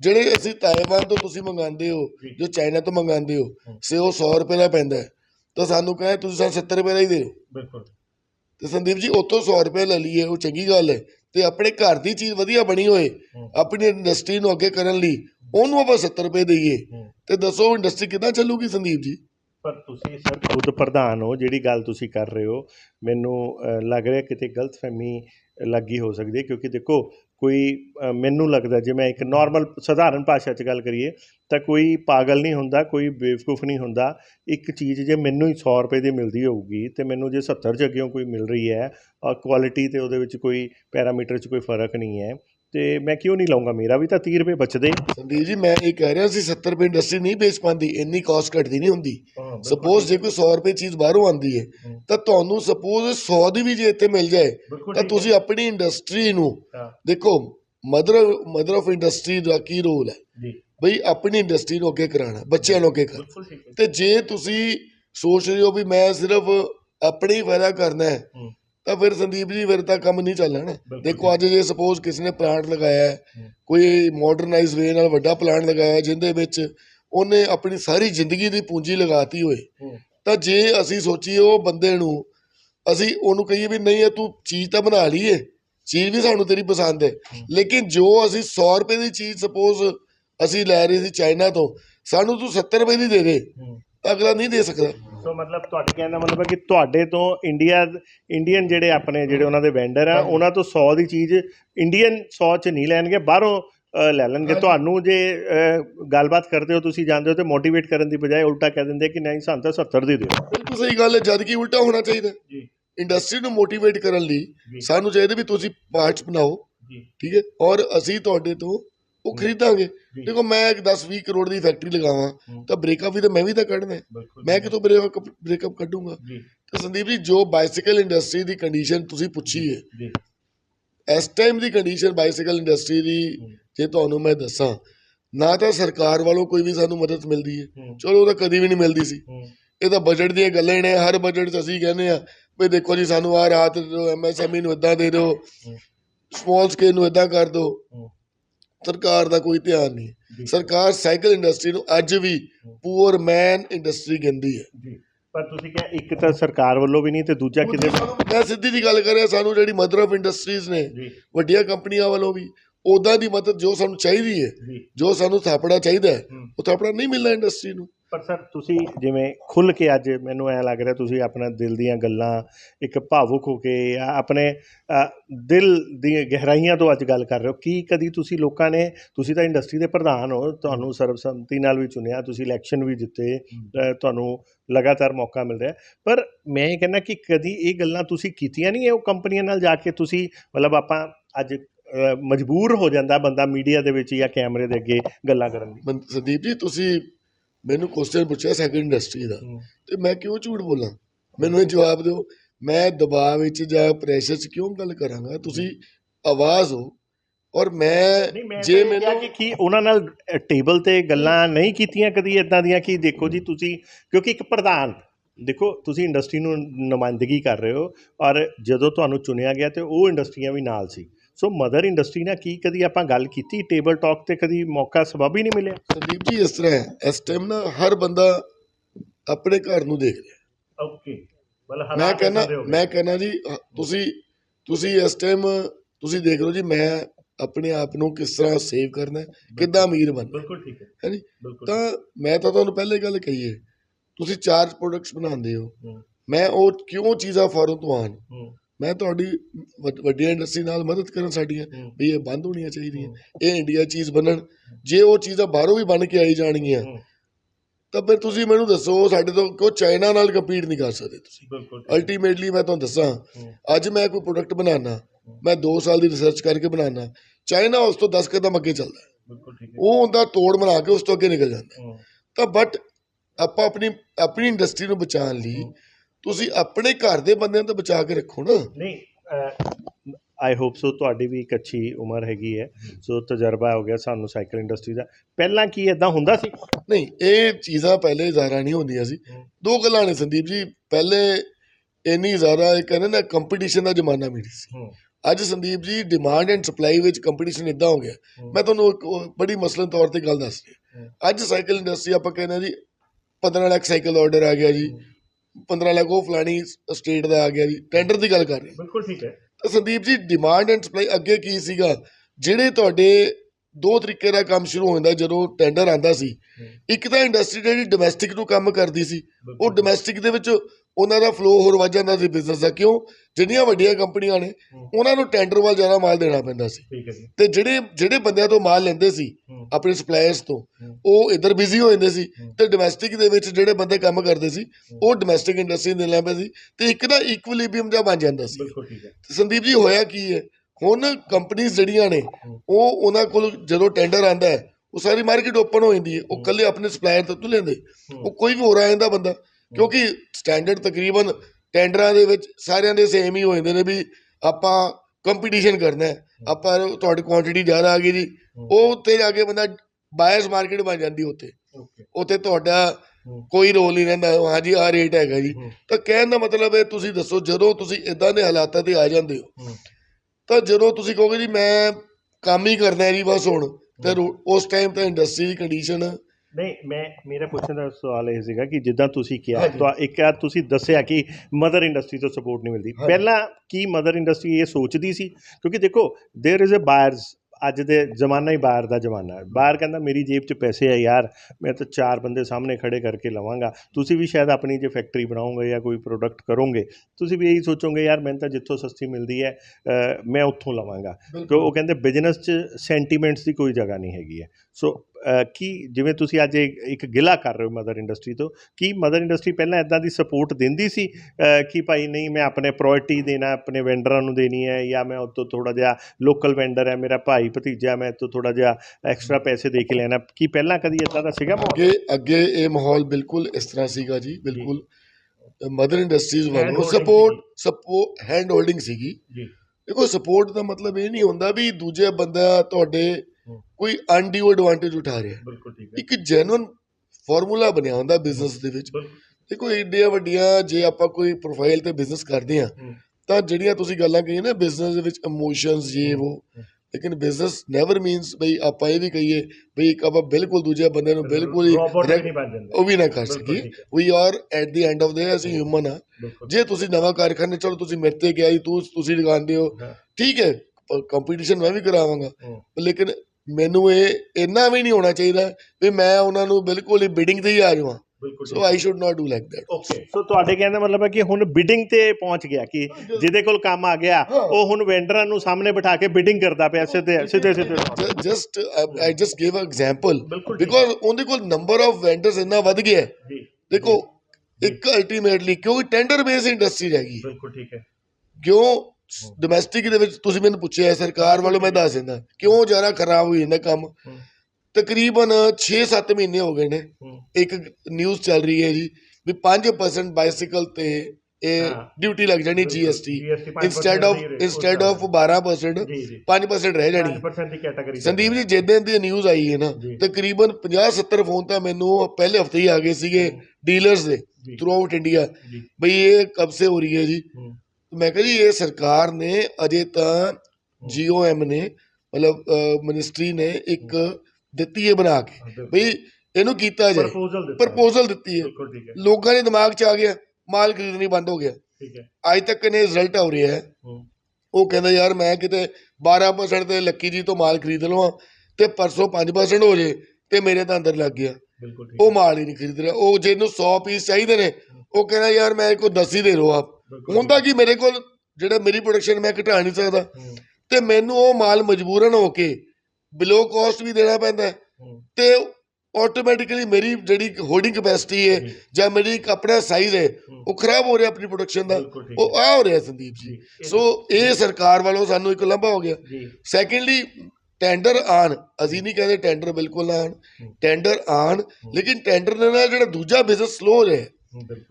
ਜਿਹੜੇ ਅਸੀਂ ਤਾਇਵਾਨ ਤੋਂ ਤੁਸੀਂ ਮੰਗਾਉਂਦੇ ਹੋ ਜੀ। ਚਾਈਨਾ ਤੋਂ ਮੰਗਾਉਂਦੇ ਹੋ। ਸੇ ਉਹ 100 ਰੁਪਏ ਦਾ ਪੈਂਦਾ ਤਾਂ ਸਾਨੂੰ ਕਹਿੰਦੇ ਤੁਸੀਂ ਸਾਨੂੰ 70 ਰੁਪਏ ਦਾ ਹੀ ਦਿਓ। ਬਿਲਕੁਲ। ਤੇ ਸੰਦੀਪ ਜੀ ਉੱਥੋਂ 100 ਰੁਪਏ ਲੈ ਲਈਏ ਉਹ ਚੰਗੀ ਗੱਲ ਹੈ। ਤੇ ਆਪਣੇ ਘਰ ਦੀ ਚੀਜ਼ ਵਧੀਆ ਬਣੀ ਹੋਏ। ਆਪਣੀ ਇੰਡਸਟਰੀ ਨੂੰ ਅੱਗੇ ਕਰਨ ਲਈ ਉਹਨੂੰ ਆਪਾਂ 70 ਰੁਪਏ ਦਈਏ। ਤੇ ਦੱਸੋ ਇੰਡਸਟਰੀ ਕਿੱਦਾਂ ਚੱਲੂਗੀ ਸੰਦੀਪ ਜੀ? ਪਰ ਤੁਸੀਂ ਸਰ ਖੁਦ ਪ੍ਰਧਾਨ ਹੋ ਜਿਹੜੀ ਗੱਲ ਤੁਸੀਂ ਕਰ ਰਹੇ ਹੋ ਮੈਨੂੰ ਅ, ਲੱਗ ਰਿਹਾ ਕਿਤੇ ਗਲਤਫਹਿਮੀ ਲੱਗੀ ਹੋ ਸਕਦੀ ਹੈ ਕਿਉਂਕਿ ਦੇਖੋ ਕੋਈ ਅ, ਮੈਨੂੰ ਲੱਗਦਾ ਜੇ ਮੈਂ ਇੱਕ ਨਾਰਮਲ ਸਧਾਰਨ ਭਾਸ਼ਾ 'ਚ ਗੱਲ ਕਰੀਏ ਤਾਂ ਕੋਈ ਪਾਗਲ ਨਹੀਂ ਹੁੰਦਾ ਕੋਈ ਬੇਵਕੂਫ ਨਹੀਂ ਹੁੰਦਾ। ਇੱਕ ਚੀਜ਼ ਜੇ ਮੈਨੂੰ ਹੀ 100 ਰੁਪਏ ਦੀ ਮਿਲਦੀ ਹੋਊਗੀ ਤੇ ਮੈਨੂੰ ਜੇ 70 ਚ ਅੱਗਿਓਂ ਕੋਈ ਮਿਲ ਰਹੀ ਹੈ ਔਰ ਕੁਆਲਿਟੀ ਤੇ ਉਹਦੇ ਵਿੱਚ ਕੋਈ ਪੈਰਾਮੀਟਰ 'ਚ ਕੋਈ ਫ਼ਰਕ ਨਹੀਂ ਹੈ ਤੇ ਮੈਂ ਕਿਉਂ ਨਹੀਂ ਲਵਾਂਗਾ ਮੇਰਾ ਵੀ ਤਾਂ 30 ਰੁਪਏ ਬਚਦੇ। ਸੰਦੀਪ ਜੀ ਮੈਂ ਇਹ ਕਹਿ ਰਿਹਾ ਸੀ 70 ਰੁਪਏ ਇੰਡਸਟਰੀ ਨਹੀਂ ਵੇਚ ਪਾਉਂਦੀ ਇੰਨੀ ਕਾਸਟ ਘਟਦੀ ਨਹੀਂ ਹੁੰਦੀ। ਸਪੋਜ਼ ਜੇ ਕੋਈ 100 ਰੁਪਏ ਚੀਜ਼ ਬਾਹਰੋਂ ਆਉਂਦੀ ਹੈ। ਤਾਂ ਤੁਹਾਨੂੰ ਸਪੋਜ਼ 100 ਦੀ ਵੀ ਜੇ ਇੱਥੇ ਮਿਲ ਜਾਏ ਤਾਂ ਤੁਸੀਂ ਆਪਣੀ ਇੰਡਸਟਰੀ ਨੂੰ। ਦੇਖੋ ਮਦਰ ਮਦਰ ਆਫ ਇੰਡਸਟਰੀ ਦਾ ਕੀ ਰੋਲ ਹੈ? ਜੀ। ਬਈ ਆਪਣੀ ਇੰਡਸਟਰੀ ਨੂੰ ਅੱਗੇ ਕਰਾਉਣਾ ਬੱਚਿਆਂ ਨੂੰ ਅੱਗੇ ਹੈ। ਤੇ ਜੇ ਤੁਸੀਂ ਸੋਚ ਰਹੇ ਹੋ ਵੀ ਮੈਂ ਸਿਰਫ ਆਪਣੇ ਹੀ ਫਾਇਦਾ ਕਰਨਾ ਹੂੰ। ਤਾਂ ਫਿਰ ਸੰਦੀਪ ਜੀ ਫਿਰ ਤਾਂ ਕੰਮ ਨਹੀਂ ਚੱਲਣਾ। ਦੇਖੋ ਅੱਜ ਜੇ ਸਪੋਜ਼ ਕਿਸੇ ਨੇ ਪਲਾਂਟ ਲਗਾਇਆ ਹੈ। ਕੋਈ ਮਾਡਰਨਾਈਜ਼ ਵੇ ਨਾਲ ਵੱਡਾ ਪਲਾਂਟ ਲਗਾਇਆ ਜਿੰਦੇ ਵਿੱਚ ਉਹਨੇ ਆਪਣੀ ਸਾਰੀ ਜ਼ਿੰਦਗੀ ਦੀ ਪੂੰਜੀ ਲਗਾਤੀ ਹੋਏ। ਤਾਂ ਜੇ ਅਸੀਂ ਸੋਚੀਏ ਉਹ ਬੰਦੇ ਨੂੰ ਅਸੀਂ ਉਹਨੂੰ ਕਹੀਏ ਵੀ ਨਹੀਂ ਇਹ ਤੂੰ ਚੀਜ਼ ਤਾਂ ਬਣਾ ਲਈ ਏ ਚੀਜ਼ ਵੀ ਸਾਨੂੰ ਤੇਰੀ ਪਸੰਦ ਹੈ। ਲੇਕਿਨ ਜੋ ਅਸੀਂ 100 ਰੁਪਏ ਦੀ ਚੀਜ਼ ਸਪੋਜ਼ ਅਸੀਂ ਲੈ ਰਹੇ ਸੀ ਚਾਈਨਾ ਤੋਂ ਸਾਨੂੰ ਤੂੰ 70 ਰੁਪਏ ਦੀ ਦੇ ਦੇ ਅਗਲਾ ਨਹੀਂ ਦੇ ਸਕਦਾ। ਸੋ ਮਤਲਬ ਤੁਹਾਡੇ ਕਹਿਣ ਦਾ ਮਤਲਬ ਹੈ ਕਿ ਤੁਹਾਡੇ ਤੋਂ ਇੰਡੀਆ ਇੰਡੀਅਨ ਜਿਹੜੇ ਆਪਣੇ ਜਿਹੜੇ ਉਹਨਾਂ ਦੇ ਵੈਂਡਰ ਆ ਉਹਨਾਂ ਤੋਂ 100 ਦੀ ਚੀਜ਼ ਇੰਡੀਅਨ 100 ਚ ਨਹੀਂ ਲੈਣਗੇ ਬਾਹਰੋਂ ਅ, ਲੈ ਲੈਣਗੇ। ਤੁਹਾਨੂੰ ਜੇ ਅ, ਗੱਲਬਾਤ ਕਰਦੇ ਹੋ ਤੁਸੀਂ ਜਾਣਦੇ ਹੋ ਤੇ ਮੋਟੀਵੇਟ ਕਰਨ ਦੀ ਬਜਾਏ ਉਲਟਾ ਕਹਿ ਦਿੰਦੇ ਕਿ ਨਹੀਂ ਸਾਨੂੰ ਤਾਂ 70 ਦੀ ਦਿਓ। ਬਿਲਕੁਲ ਸਹੀ ਗੱਲ ਹੈ ਜਦ ਕਿ ਉਲਟਾ ਹੋਣਾ ਚਾਹੀਦਾ ਜੀ। ਇੰਡਸਟਰੀ ਨੂੰ ਮੋਟੀਵੇਟ ਕਰਨ ਲਈ ਸਾਨੂੰ ਚਾਹੀਦਾ ਵੀ ਤੁਸੀਂ ਪਾਰਟਸ ਬਣਾਓ। ਜੀ। ਠੀਕ ਹੈ? ਔਰ ਅਸੀਂ ਤੁਹਾਡੇ ਤੋਂ ਉਹ ਖਰੀਦਾਂਗੇ। ਦੇਖੋ ਮੈਂ ਇੱਕ 10-20 ਕਰੋੜ ਦੀ ਫੈਕਟਰੀ ਲਗਾਵਾਂ। ਤਾਂ ਬ੍ਰੇਕਅਪ ਵੀ ਤਾਂ ਮੈਂ ਵੀ ਤਾਂ ਕੱਢਣਾ। ਮੈਂ ਕਿਤੋਂ ਬ੍ਰੇਕਅਪ ਬ੍ਰੇਕਅਪ ਕੱਢੂੰਗਾ? ਤਾਂ ਸੰਦੀਪ ਜੀ ਜੋ ਬਾਈਸਾਈਕਲ ਇੰਡਸਟਰੀ ਦੀ ਕੰਡੀਸ਼ਨ ਤੁਸੀਂ ਪੁੱਛੀ ਹੈ ਇਸ ਟਾਈਮ ਦੀ ਕੰਡੀਸ਼ਨ ਬਾਈਸਾਈਕਲ ਇੰਡਸਟਰੀ ਦੀ। ਜੇ ਤੁਹਾਨੂੰ ਮੈਂ ਦੱਸਾਂ ਨਾ ਤਾਂ ਸਰਕਾਰ ਵੱਲੋਂ ਕੋਈ ਵੀ ਸਾਨੂੰ ਮਦਦ ਮਿਲਦੀ ਹੈ। ਚਲੋ ਉਹ ਤਾਂ ਕਦੀ ਵੀ ਨਹੀਂ ਮਿਲਦੀ ਸੀ। ਇਹ ਤਾਂ ਬਜਟ ਦੀਆਂ ਗੱਲਾਂ ਨੇ ਹਰ ਬਜਟ 'ਚ ਅਸੀਂ ਕਹਿੰਦੇ ਆ ਵੀ ਦੇਖੋ ਜੀ ਸਾਨੂੰ ਆਹ ਰਾਤ ਐਮਐਸਐਮਈ ਨੂੰ ਇਦਾਂ ਦੇ ਦਿਓ। ਸਮਾਲ ਸਕੇਲ ਨੂੰ ਇਦਾਂ ਕਰ ਦਿਓ। ਸਰਕਾਰ ਦਾ ਕੋਈ ਧਿਆਨ ਨਹੀਂ। ਸਰਕਾਰ ਸਾਈਕਲ ਇੰਡਸਟਰੀ ਨੂੰ ਅੱਜ ਵੀ ਪੂਅਰ ਮੈਨ ਇੰਡਸਟਰੀ ਕਹਿੰਦੀ ਹੈ। ਜੀ। ਪਰ ਤੁਸੀਂ ਕਿਹਾ ਇੱਕ ਤਾਂ ਸਰਕਾਰ ਵੱਲੋਂ ਵੀ ਨਹੀਂ ਤੇ ਦੂਜਾ ਕਿਤੇ ਮੈਂ ਸਿੱਧੀ ਜੀ ਗੱਲ ਕਰ ਰਿਹਾ ਸਾਨੂੰ ਜਿਹੜੀ ਮਦਰ ਆਫ ਇੰਡਸਟਰੀਜ਼ ਨੇ ਵੱਡੀਆਂ ਕੰਪਨੀਆਂ ਵੱਲੋਂ ਵੀ ਉਦਾਂ ਦੀ ਮਦਦ ਜੋ ਸਾਨੂੰ ਚਾਹੀਦੀ ਹੈ ਜੀ। ਸਾਨੂੰ ਥਾਪੜਾ ਚਾਹੀਦਾ। ਉਹ ਥਾਪੜਾ ਨਹੀਂ ਮਿਲਣਾ ਇੰਡਸਟਰੀ ਨੂੰ। ਪਰ ਸਰ ਤੁਸੀਂ ਜਿਵੇਂ ਖੁੱਲ ਕੇ ਅੱਜ ਮੈਨੂੰ ਐ ਲੱਗ ਰਿਹਾ ਤੁਸੀਂ ਆਪਣਾ ਦਿਲ ਦੀਆਂ ਗੱਲਾਂ ਇੱਕ ਭਾਵੁਕ ਹੋ ਕੇ ਆਪਣੇ ਦਿਲ ਦੀਆਂ ਗਹਿਰਾਈਆਂ ਤੋਂ ਅੱਜ ਗੱਲ ਕਰ ਰਹੇ ਹੋ। ਕੀ ਕਦੀ ਤੁਸੀਂ ਲੋਕਾਂ ਨੇ ਤੁਸੀਂ ਤਾਂ ਇੰਡਸਟਰੀ ਦੇ ਪ੍ਰਧਾਨ ਹੋ ਤੁਹਾਨੂੰ ਸਰਬਸੰਮਤੀ ਨਾਲ ਵੀ ਚੁਣਿਆ ਤੁਸੀਂ ਇਲੈਕਸ਼ਨ ਵੀ ਜਿੱਤੇ ਤੁਹਾਨੂੰ ਲਗਾਤਾਰ ਮੌਕਾ ਮਿਲ ਰਿਹਾ। ਪਰ ਮੈਂ ਇਹ ਕਹਿੰਦਾ ਕਿ ਕਦੀ ਇਹ ਗੱਲਾਂ ਤੁਸੀਂ ਕੀਤੀਆਂ ਨਹੀਂ ਇਹ ਉਹ ਕੰਪਨੀਆਂ ਨਾਲ ਜਾ ਕੇ ਤੁਸੀਂ ਮਤਲਬ ਆਪਾਂ ਅੱਜ ਮਜਬੂਰ ਹੋ ਜਾਂਦਾ ਬੰਦਾ ਮੀਡੀਆ ਦੇ ਵਿੱਚ ਜਾਂ ਕੈਮਰੇ ਦੇ ਅੱਗੇ ਗੱਲਾਂ ਕਰਨ ਦੀ? ਮਨ- ਸੰਦੀਪ ਜੀ ਤੁਸੀਂ ਮੈਨੂੰ ਕੁਐਸਚਨ ਪੁੱਛਿਆ ਸੈਕਿੰਡ ਇੰਡਸਟਰੀ ਦਾ। ਤੇ ਮੈਂ ਕਿਉਂ ਝੂਠ ਬੋਲਾਂ? ਮੈਨੂੰ ਇਹ ਜਵਾਬ ਦਿਓ ਮੈਂ ਦਬਾਅ ਵਿੱਚ ਜਾਂ ਪ੍ਰੈਸ਼ਰ 'ਚ ਕਿਉਂ ਗੱਲ ਕਰਾਂਗਾ? ਤੁਸੀਂ ਆਵਾਜ਼ ਹੋ ਔਰ ਮੈਂ ਮੈਂ ਜੇ ਜੇ ਮੈਨੂੰ ਕਿ ਕੀ ਉਹਨਾਂ ਨਾਲ ਟੇਬਲ ਤੇ ਗੱਲਾਂ ਨਹੀਂ ਕੀਤੀਆਂ ਕਦੀ ਇਦਾਂ ਦੀਆਂ ਕਿ ਦੇਖੋ ਜੀ ਤੁਸੀਂ ਕਿਉਂਕਿ ਇੱਕ ਪ੍ਰਧਾਨ ਦੇਖੋ ਤੁਸੀਂ ਇੰਡਸਟਰੀ ਨੂੰ ਨੁਮਾਇੰਦਗੀ ਕਰ ਰਹੇ ਹੋ ਔਰ ਜਦੋਂ ਤੁਹਾਨੂੰ ਚੁਣਿਆ ਗਿਆ ਤੇ ਉਹ ਇੰਡਸਟਰੀਆਂ ਵੀ ਨਾਲ ਸੀ। ਸੋ ਮਦਰ ਇੰਡਸਟਰੀ ਨਾਲ ਕੀ ਕਦੀ ਆਪਾਂ ਗੱਲ ਕੀਤੀ? ਟੇਬਲ ਟਾਕ ਤੇ ਕਦੀ ਮੌਕਾ ਸਬਬ ਹੀ ਨਹੀਂ ਮਿਲਿਆ। ਸੰਦੀਪ ਜੀ ਇਸ ਤਰ੍ਹਾਂ ਹੈ। ਇਸ ਟਾਈਮ ਨਾ ਹਰ ਬੰਦਾ ਆਪਣੇ ਘਰ ਨੂੰ ਦੇਖ ਰਿਹਾ ਓਕੇ ਮੈਂ ਕਹਿੰਦਾ ਮੈਂ ਕਹਿੰਦਾ ਜੀ ਤੁਸੀਂ ਤੁਸੀਂ ਇਸ ਟਾਈਮ ਤੁਸੀਂ ਦੇਖ ਲਓ ਜੀ ਮੈਂ ਆਪਣੇ ਆਪ ਨੂੰ ਕਿਸ ਤਰ੍ਹਾਂ ਸੇਵ ਕਰਨਾ ਹੈ, ਕਿੱਦਾਂ ਅਮੀਰ ਬਣਨਾ ਬਿਲਕੁਲ ਠੀਕ ਹੈ। ਹੈ ਨੀ? ਬਿਲਕੁਲ ਤਾਂ ਮੈਂ ਤਾਂ ਤੁਹਾਨੂੰ ਪਹਿਲੇ ਗੱਲ ਕਹੀ ਹੈ ਤੁਸੀਂ ਚਾਰ ਪ੍ਰੋਡਕਟਸ ਬਣਾਉਂਦੇ ਹੋ। ਮੈਂ ਉਹ ਕਿਉਂ ਚੀਜ਼ਾਂ ਫੋਰਨ ਤੋਂ ਆਣ ਮੈਂ ਤੁਹਾਡੀ ਵੱਡ- ਇੰਡਸਟਰੀ ਨਾਲ ਮਦਦ ਕਰਨ ਸਾਡੀਆਂ ਵੀ ਇਹ ਬੰਦ ਹੋਣੀਆਂ ਚਾਹੀਦੀਆਂ। ਇਹ ਇੰਡੀਆ ਚੀਜ਼ ਬਣਨ। ਜੇ ਉਹ ਚੀਜ਼ਾਂ ਬਾਹਰੋਂ ਵੀ ਬਣ ਕੇ ਆਈ ਜਾਣਗੀਆਂ ਤਾਂ ਫਿਰ ਤੁਸੀਂ ਮੈਨੂੰ ਦੱਸੋ ਸਾਡੇ ਤੋਂ ਕਿਉਂ ਚਾਈਨਾ ਨਾਲ ਕੰਪੀਟ ਨਹੀਂ ਕਰ ਸਕਦੇ ਤੁਸੀਂ? ਬਿਲਕੁਲ। ਅਲਟੀਮੇਟਲੀ ਮੈਂ ਤੁਹਾਨੂੰ ਦੱਸਾਂ ਅੱਜ ਮੈਂ ਕੋਈ ਪ੍ਰੋਡਕਟ ਬਣਾਉਣਾ ਮੈਂ 2 ਸਾਲ ਦੀ ਰਿਸਰਚ ਕਰਕੇ ਬਣਾਉਣਾ ਚਾਈਨਾ ਉਸ ਤੋਂ 10 ਕਦਮ ਅੱਗੇ ਚੱਲਦਾ। ਹੈ। ਬਿਲਕੁਲ ਠੀਕ ਹੈ। ਉਹ ਉਹਦਾ ਤੋੜ ਬਣਾ ਕੇ ਉਸ ਤੋਂ ਅੱਗੇ ਨਿਕਲ ਜਾਂਦਾ। ਤਾਂ ਬਟ ਆਪਾਂ ਆਪਣੀ ਆਪਣੀ ਇੰਡਸਟਰੀ ਨੂੰ ਬਚਾਉਣ ਲਈ। ਤੁਸੀਂ ਆਪਣੇ ਘਰ ਦੇ ਬੰਦਿਆਂ ਤੋਂ ਬਚਾ ਕੇ ਰੱਖੋ ਨਾ। ਨਹੀਂ ਆਈ ਹੋਪ ਸੋ ਤੁਹਾਡੀ ਵੀ ਇੱਕ ਅੱਛੀ ਉਮਰ ਹੈਗੀ ਹੈ। ਸੋ ਤਜਰਬਾ ਹੋ ਗਿਆ ਸਾਨੂੰ ਸਾਈਕਲ ਇੰਡਸਟਰੀ ਦਾ। ਪਹਿਲਾਂ ਕੀ ਇਦਾਂ ਹੁੰਦਾ ਸੀ? ਨਹੀਂ ਇਹ ਚੀਜ਼ਾਂ ਪਹਿਲੇ ਜ਼ਿਆਦਾ ਨਹੀਂ ਹੁੰਦੀਆਂ ਸੀ। ਦੋ ਗੱਲਾਂ ਨੇ ਸੰਦੀਪ ਜੀ। ਪਹਿਲੇ ਇੰਨੀ ਜ਼ਿਆਦਾ ਇਹ ਕਹਿੰਦੇ ਨਾ ਕੰਪੀਟੀਸ਼ਨ ਦਾ ਜ਼ਮਾਨਾ ਵੀ ਨਹੀਂ ਸੀ। ਅੱਜ Sandeep ji demand and supply ਵਿੱਚ ਕੰਪੀਟੀਸ਼ਨ ਇਦਾਂ ਹੋ ਗਿਆ। ਮੈਂ ਤੁਹਾਨੂੰ ਇੱਕ ਬੜੀ ਮਸਲਨ ਤੌਰ ਤੇ ਗੱਲ ਦੱਸ ਰਿਹਾ। ਅੱਜ ਸਾਈਕਲ ਇੰਡਸਟਰੀ ਆਪਾਂ ਕਹਿੰਦੇ ਜੀ 15 ਲੱਖ ਸਾਈਕਲ ਆਰਡਰ ਆ ਗਿਆ ਜੀ। 15 ਲੱਖ ਉਹ ਫਲਾਣੀ ਸਟੇਟ ਦਾ ਆ ਗਿਆ ਜੀ ਟੈਂਡਰ ਦੀ ਗੱਲ ਕਰ ਰਹੇ। ਬਿਲਕੁਲ ਠੀਕ ਹੈ ਤਾਂ Sandeep ji demand and supply ਅੱਗੇ ਕੀ ਸੀਗਾ ਜਿਹੜੇ ਤੁਹਾਡੇ ਦੋ ਤਰੀਕੇ ਦਾ ਕੰਮ ਸ਼ੁਰੂ ਹੋ ਜਾਂਦਾ ਜਦੋਂ ਟੈਂਡਰ ਆਂਦਾ ਸੀ। ਇੱਕ ਤਾਂ ਇੰਡਸਟਰੀ ਜਿਹੜੀ ਡੋਮੈਸਟਿਕ ਨੂੰ ਕੰਮ ਕਰਦੀ ਸੀ ਉਹ। ਡੋਮੈਸਟਿਕ ਦੇ ਵਿੱਚ ਉਹਨਾਂ ਦਾ ਫਲੋ ਹੋਰ ਵੱਧ ਜਾਂਦਾ ਸੀ ਬਿਜ਼ਨਸ ਦਾ। ਕਿਉਂ? ਜਿਹੜੀਆਂ ਵੱਡੀਆਂ ਕੰਪਨੀਆਂ ਨੇ ਉਹਨਾਂ ਨੂੰ ਟੈਂਡਰ ਵੱਲ ਜ਼ਿਆਦਾ ਮਾਲ ਦੇਣਾ ਪੈਂਦਾ ਸੀ। ਠੀਕ ਹੈ ਜੀ। ਤੇ ਜਿਹੜੇ ਜਿਹੜੇ ਬੰਦਿਆਂ ਤੋਂ ਮਾਲ ਲੈਂਦੇ ਸੀ ਆਪਣੇ ਸਪਲਾਇਰਸ ਤੋਂ। ਉਹ ਇੱਧਰ ਬਿਜ਼ੀ ਹੋ ਜਾਂਦੇ ਸੀ। ਤੇ ਡੋਮੈਸਟਿਕ ਦੇ ਵਿੱਚ ਜਿਹੜੇ ਬੰਦੇ ਕੰਮ ਕਰਦੇ ਸੀ ਉਹ ਡੋਮੈਸਟਿਕ ਇੰਡਸਟਰੀ ਦੇ ਲੈਂਦੇ ਸੀ ਤੇ ਇੱਕ ਦਾ ਇਕੁਇਲਿਬੀਅਮ ਜਿਹਾ ਬਣ ਜਾਂਦਾ ਸੀ। ਬਿਲਕੁਲ ਠੀਕ ਹੈ। ਤੇ ਸੰਦੀਪ ਜੀ ਹੋਇਆ ਕੀ ਹੈ? ਹੁਣ ਕੰਪਨੀਆਂ ਜਿਹੜੀਆਂ ਨੇ ਉਹ ਉਹਨਾਂ ਕੋਲ ਜਦੋਂ ਟੈਂਡਰ ਆਂਦਾ ਹੈ ਉਹ ਸਾਰੀ ਮਾਰਕੀਟ ਓਪਨ ਹੋ ਜਾਂਦੀ ਹੈ। ਉਹ ਕੱਲੇ ਆਪਣੇ ਸਪਲਾਇਰ ਤੋਂ ਲੈਂਦੇ। ਉਹ ਕੋਈ ਵੀ ਹੋਰ ਆ ਜਾਂਦਾ ਬੰਦਾ। ਕਿਉਂਕਿ ਸਟੈਂਡਰਡ ਤਕਰੀਬਨ ਟੈਂਡਰਾਂ ਦੇ ਵਿੱਚ ਸਾਰਿਆਂ ਦੇ ਸੇਮ ਹੀ ਹੋ ਜਾਂਦੇ ਨੇ ਵੀ ਆਪਾਂ ਕੰਪੀਟੀਸ਼ਨ ਕਰਨਾ ਹੈ। ਆਪਾਂ ਤੁਹਾਡੀ ਕੁਆਂਟੀਟੀ ਜ਼ਿਆਦਾ ਆ ਗਈ ਜੀ। ਉਹ ਉੱਤੇ ਜਾ ਕੇ ਬੰਦਾ ਬਾਇਰਸ ਮਾਰਕੀਟ ਬਣ ਜਾਂਦੀ ਉੱਥੇ। ਓਕੇ ਉੱਥੇ ਤੁਹਾਡਾ। ਕੋਈ ਰੋਲ ਨਹੀਂ ਰਹਿੰਦਾ। ਹਾਂ ਜੀ ਆਹ ਰੇਟ ਹੈਗਾ ਜੀ। ਤਾਂ ਕਹਿਣ ਦਾ ਮਤਲਬ ਹੈ ਤੁਸੀਂ ਦੱਸੋ ਜਦੋਂ ਤੁਸੀਂ ਇਦਾਂ ਦੇ ਹਾਲਾਤਾਂ ਤੇ ਆ ਜਾਂਦੇ ਹੋ। ਤਾਂ ਜਦੋਂ ਤੁਸੀਂ ਕਹੋਗੇ ਜੀ ਮੈਂ ਕੰਮ ਹੀ ਕਰਨਾ ਹੈ ਜੀ ਬਸ ਹੁਣ ਤੇ ਉਸ ਟਾਈਮ ਤਾਂ ਇੰਡਸਟਰੀ ਦੀ ਕੰਡੀਸ਼ਨ ਨਹੀਂ ਮੈਂ ਮੇਰਾ ਪੁੱਛਣ ਦਾ ਸਵਾਲ ਇਹ ਸੀਗਾ ਕਿ ਜਿੱਦਾਂ ਤੁਸੀਂ ਕਿਹਾ ਹਾਂਜੀ। ਤਾਂ ਇੱਕ ਆ ਤੁਸੀਂ ਦੱਸਿਆ ਕਿ ਮਦਰ ਇੰਡਸਟਰੀ ਤੋਂ ਸਪੋਰਟ ਨਹੀਂ ਮਿਲਦੀ ਹਾਂਜੀ। ਪਹਿਲਾਂ ਕੀ ਮਦਰ ਇੰਡਸਟਰੀ ਇਹ ਸੋਚਦੀ ਸੀ ਕਿਉਂਕਿ ਦੇਖੋ देयर इज अ ਬਾਇਰਸ ਅੱਜ ਦੇ ਜ਼ਮਾਨਾ ਹੀ ਬਾਹਰ ਦਾ ਜ਼ਮਾਨਾ ਹੈ ਬਾਹਰ ਕਹਿੰਦਾ ਮੇਰੀ ਜੇਬ 'ਚ ਪੈਸੇ ਆ ਯਾਰ ਮੈਂ ਤਾਂ ਚਾਰ ਬੰਦੇ ਸਾਹਮਣੇ ਖੜੇ ਕਰਕੇ ਲਵਾਂਗਾ ਤੁਸੀਂ ਵੀ ਸ਼ਾਇਦ ਆਪਣੀ ਜੇ ਫੈਕਟਰੀ ਬਣਾਓਗੇ ਜਾਂ ਕੋਈ ਪ੍ਰੋਡਕਟ ਕਰੋਗੇ ਤੁਸੀਂ ਵੀ ਇਹੀ ਸੋਚੋਗੇ ਯਾਰ ਮੈਨੂੰ ਤਾਂ ਜਿੱਥੋਂ ਸਸਤੀ ਮਿਲਦੀ ਹੈ ਅ, ਮੈਂ ਉੱਥੋਂ ਲਵਾਂਗਾ ਕਿਉਂ ਉਹ ਕਹਿੰਦੇ ਬਿਜ਼ਨਸ 'ਚ ਸੈਂਟੀਮੈਂਟਸ ਦੀ ਕੋਈ ਜਗ੍ਹਾ ਨਹੀਂ ਹੈਗੀ ਹੈ ਸੋ ਅ, ਕੀ ਜਿਵੇਂ ਤੁਸੀਂ ਅੱਜ ਇੱਕ ਗਿਲਾ ਕਰ ਰਹੇ ਹੋ ਮਦਰ ਇੰਡਸਟਰੀ ਤੋਂ ਕੀ ਮਦਰ ਇੰਡਸਟਰੀ ਪਹਿਲਾਂ ਇਦਾਂ ਦੀ ਸਪੋਰਟ ਦਿੰਦੀ ਸੀ ਕਿ ਭਾਈ ਨਹੀਂ ਮੈਂ ਆਪਣੇ ਪ੍ਰਾਇੋਰਟੀ ਦੇਣਾ ਆਪਣੇ ਵੈਂਡਰਾਂ ਨੂੰ ਦੇਣੀ ਹੈ ਜਾਂ ਮੈਂ ਉਤੋਂ ਥੋੜਾ ਜਿਹਾ ਲੋਕਲ ਵੈਂਡਰ ਹੈ ਮੇਰਾ ਭਾਈ ਭਤੀਜਾ ਮੈਂ ਤੋਂ ਥੋੜਾ ਜਿਹਾ ਐਕਸਟਰਾ ਪੈਸੇ ਦੇ ਕੇ ਲੈਣਾ ਕੀ ਪਹਿਲਾਂ ਕਦੀ ਇਦਾਂ ਦਾ ਸੀਗਾ ਅੱਗੇ ਅੱਗੇ ਇਹ ਮਾਹੌਲ ਬਿਲਕੁਲ ਇਸ ਤਰ੍ਹਾਂ ਸੀਗਾ ਜੀ ਬਿਲਕੁਲ ਮਦਰ ਇੰਡਸਟਰੀਜ਼ ਵੱਲੋਂ ਸਪੋਰਟ ਸਪੋ ਹੈਂਡ ਹੋਲਡਿੰਗ ਸੀਗੀ। ਜੀ। ਦੇਖੋ ਸਪੋਰਟ ਦਾ ਮਤਲਬ ਇਹ ਨਹੀਂ ਹੁੰਦਾ ਵੀ ਦੂਜੇ ਬੰਦਾ ਤੁਹਾਡੇ। ਕੋਈ ਅਨਡਿਊ ਐਡਵਾਂਟੇਜ ਉਠਾ ਰਿਹਾ। ਬਿਲਕੁਲ ਠੀਕ ਇੱਕ ਜੈਨੂਨ ਫਾਰਮੂਲਾ ਬਣਿਆ ਹੁੰਦਾ ਬਿਜ਼ਨਸ ਦੇ ਵਿੱਚ। ਦੇਖੋ ਏਡੀਆਂ ਵੱਡੀਆਂ ਜੇ ਆਪਾਂ ਕੋਈ ਪ੍ਰੋਫਾਈਲ ਤੇ ਬਿਜ਼ਨਸ ਕਰਦੇ ਆ। ਤਾਂ ਜਿਹੜੀਆਂ ਤੁਸੀਂ ਗੱਲਾਂ ਕਹੀਆਂ ਨਾ ਬਿਜ਼ਨਸ ਦੇ ਵਿੱਚ ਇਮੋਸ਼ਨਸ ਜੇ ਉਹ ਲੇਕਿਨ ਬਿਜ਼ਨਸ ਨੈਵਰ ਮੀਨਸ ਬਈ ਆਪਾਂ ਇਹ ਵੀ ਕਹੀਏ ਬਈ ਇੱਕ ਆਪਾਂ ਬਿਲਕੁਲ ਦੂਜੇ ਬੰਦੇ ਨੂੰ ਬਿਲਕੁਲ। ਹੀ ਉਹ ਵੀ ਨਾ ਕਰ ਹੈ। We are at the end of the ਅਸੀਂ ਹਿਊਮਨ ਆ ਜੇ ਤੁਸੀਂ ਨਵਾਂ ਕਾਰਖਾਨੇ ਚਲੋ ਤੁਸੀਂ ਮੇਰੇ ਤੇ ਗਿਆ ਤੂੰ ਤੁਸੀਂ ਲਗਾਉਂਦੇ ਹੋ। ਠੀਕ ਹੈ ਕੰਪੀਟੀਸ਼ਨ ਮੈਂ ਵੀ ਕਰਾਵਾਂਗਾ। ਲੇਕਿਨ ਮੈਨੂੰ ਇਹ ਇੰਨਾ ਵੀ ਨਹੀਂ ਹੋਣਾ ਚਾਹੀਦਾ ਵੀ ਮੈਂ ਉਹਨਾਂ ਨੂੰ ਬਿਲਕੁਲ ਹੀ ਬਿਡਿੰਗ ਤੇ ਹੀ ਆ ਜਾਵਾਂ। So I should not do like that okay so ਤੁਹਾਡੇ ਕਹਿਣ ਦਾ ਮਤਲਬ ਹੈ ਕਿ ਹੁਣ ਬਿਡਿੰਗ ਤੇ ਪਹੁੰਚ ਗਿਆ ਕਿ ਜਿਹਦੇ ਕੋਲ ਕੰਮ ਆ ਗਿਆ। ਉਹ ਹੁਣ ਵੈਂਡਰਾਂ ਨੂੰ ਸਾਹਮਣੇ ਬਿਠਾ ਕੇ ਬਿਡਿੰਗ ਕਰਦਾ ਪਿਆ ਸਿੱਧੇ ਸਿੱਧੇ ਸਿੱਧੇ। Just I just give a example because ਉਹਦੇ ਕੋਲ ਨੰਬਰ ਆਫ ਵੈਂਡਰਸ ਇੰਨਾ ਵੱਧ ਗਿਆ। ਹੈ। ਜੀ। ਦੇਖੋ ਇੱਕ ਅਲਟੀਮੇਟਲੀ ਕਿਉਂਕਿ ਟੈਂਡਰ ਬੇਸ ਇੰਡਸਟਰੀ ਰਹਿ ਗਈ। ਹੈ। ਬਿਲਕੁਲ ਠੀਕ ਹੈ। ਕਿਉਂ? ਡੋਮੈਸਟਿਕ ਦੇ ਵਿੱਚ ਤੁਸੀਂ ਮੈਨੂੰ ਪੁੱਛਿਆ ਸਰਕਾਰ ਵੱਲੋਂ ਮੈਂ ਦੱਸ ਦਿੰਦਾ ਕਿਉਂ ਜ਼ਿਆਦਾ ਖਰਾਬ ਹੋਈ ਜਾਂਦਾ ਕੰਮ। ਤਕਰੀਬਨ 6-7 ਮਹੀਨੇ ਹੋ ਗਏ ਨੇ। ਇੱਕ ਨਿਊਜ਼ ਚੱਲ ਰਹੀ ਹੈ ਜੀ ਵੀ 5% ਬਾਈਸਾਈਕਲ ਤੇ ਇਹ। ਡਿਊਟੀ ਲੱਗ ਜਾਣੀ GST instead of instead of 12% ਜੀ ਜੀ। 5% ਰਹਿ ਜਾਣੀ। 5% ਦੀ ਕੈਟਾਗਰੀ ਸੰਦੀਪ ਜੀ ਜਿੱਦਾਂ ਦੀ ਨਿਊਜ਼ ਆਈ ਹੈ ਨਾ। ਤਕਰੀਬਨ 50-70 ਫੋਨ ਤਾਂ ਮੈਨੂੰ ਪਹਿਲੇ ਹਫ਼ਤੇ ਹੀ ਆ ਗਏ ਸੀਗੇ ਡੀਲਰਸ ਦੇ। ਥਰੂ ਆਊਟ ਇੰਡੀਆ ਬਈ ਇਹ ਕਬ ਸੇ ਹੋ ਰਹੀ ਹੈ ਜੀ। ਮੈਂ ਕਿਹਾ ਜੀ ਇਹ ਸਰਕਾਰ ਨੇ ਅਜੇ ਤਾਂ ਜੀਓਐਮ ਨੇ ਮਤਲਬ ਮਿਨਿਸਟਰੀ ਨੇ ਇੱਕ ਦਿੱਤੀ ਹੈ ਬਣਾ ਕੇ। ਬਈ ਇਹਨੂੰ ਕੀਤਾ ਜਾਏ। ਪ੍ਰਪੋਜ਼ਲ ਦਿੱਤਾ ਹੈ। ਲੋਕਾਂ ਦੇ ਦਿਮਾਗ 'ਚ ਆ ਗਿਆ ਮਾਲ ਖਰੀਦਣੀ ਬੰਦ ਹੋ ਗਿਆ। ਅੱਜ ਤੱਕ ਨੇ ਰਿਜ਼ਲਟ ਆ ਰਿਹਾ ਹੈ। ਉਹ ਕਹਿੰਦਾ ਯਾਰ ਮੈਂ ਕਿਤੇ 12% ਤੇ ਲੱਕੀ ਜੀ ਤੋਂ ਮਾਲ ਖਰੀਦ ਲਵਾਂ ਤੇ ਪਰਸੋਂ 5% ਹੋ ਜੇ ਤੇ ਮੇਰੇ ਤਾਂ ਅੰਦਰ ਲੱਗ ਗਿਆ। ਉਹ ਮਾਲ ਹੀ ਨਹੀਂ ਖਰੀਦ ਰਿਹਾ। ਉਹ ਜਿਹਨੂੰ 100 ਪੀਸ ਚਾਹੀਦੇ ਨੇ ਉਹ ਕਹਿੰਦਾ ਯਾਰ ਮੇਰੇ ਕੋਲ 10 ਹੀ ਦੇ ਦਿਓ ਆਪ ਹੁੰਦਾ ਕਿ ਮੇਰੇ ਕੋਲ ਜਿਹੜਾ ਮੇਰੀ ਪ੍ਰੋਡਕਸ਼ਨ ਮੈਂ ਘਟਾ ਨਹੀਂ ਸਕਦਾ। ਤੇ ਮੈਨੂੰ ਉਹ ਮਾਲ ਮਜਬੂਰਨ ਹੋ ਕੇ ਬਿਲੋ ਕਾਸਟ ਵੀ ਦੇਣਾ ਪੈਂਦਾ। ਤੇ ਆਟੋਮੈਟਿਕਲੀ ਮੇਰੀ ਜਿਹੜੀ ਹੋਲਡਿੰਗ ਕੈਪੈਸਿਟੀ ਹੈ ਜੀ। ਮੇਰੀ ਆਪਣਾ ਸਾਈਜ਼ ਹੈ। ਉਹ ਖਰਾਬ ਹੋ ਰਿਹਾ ਆਪਣੀ ਪ੍ਰੋਡਕਸ਼ਨ ਦਾ। ਉਹ ਆ ਹੋ ਰਿਹਾ ਸੰਦੀਪ ਜੀ। ਸੋ ਇਹ ਸਰਕਾਰ ਵੱਲੋਂ ਸਾਨੂੰ ਇੱਕ ਲੰਬਾ ਹੋ ਗਿਆ। ਸੈਕੰਡਲੀ ਟੈਂਡਰ ਆਣ ਅਸੀਂ ਨਹੀਂ ਕਹਿੰਦੇ ਟੈਂਡਰ ਬਿਲਕੁਲ ਆਣ। ਟੈਂਡਰ ਆਣ ਲੇਕਿਨ ਟੈਂਡਰ ਨਾਲ ਜਿਹੜਾ ਦੂਜਾ ਬਿਜ਼ਨਸ ਸਲੋ ਰਿਹਾ।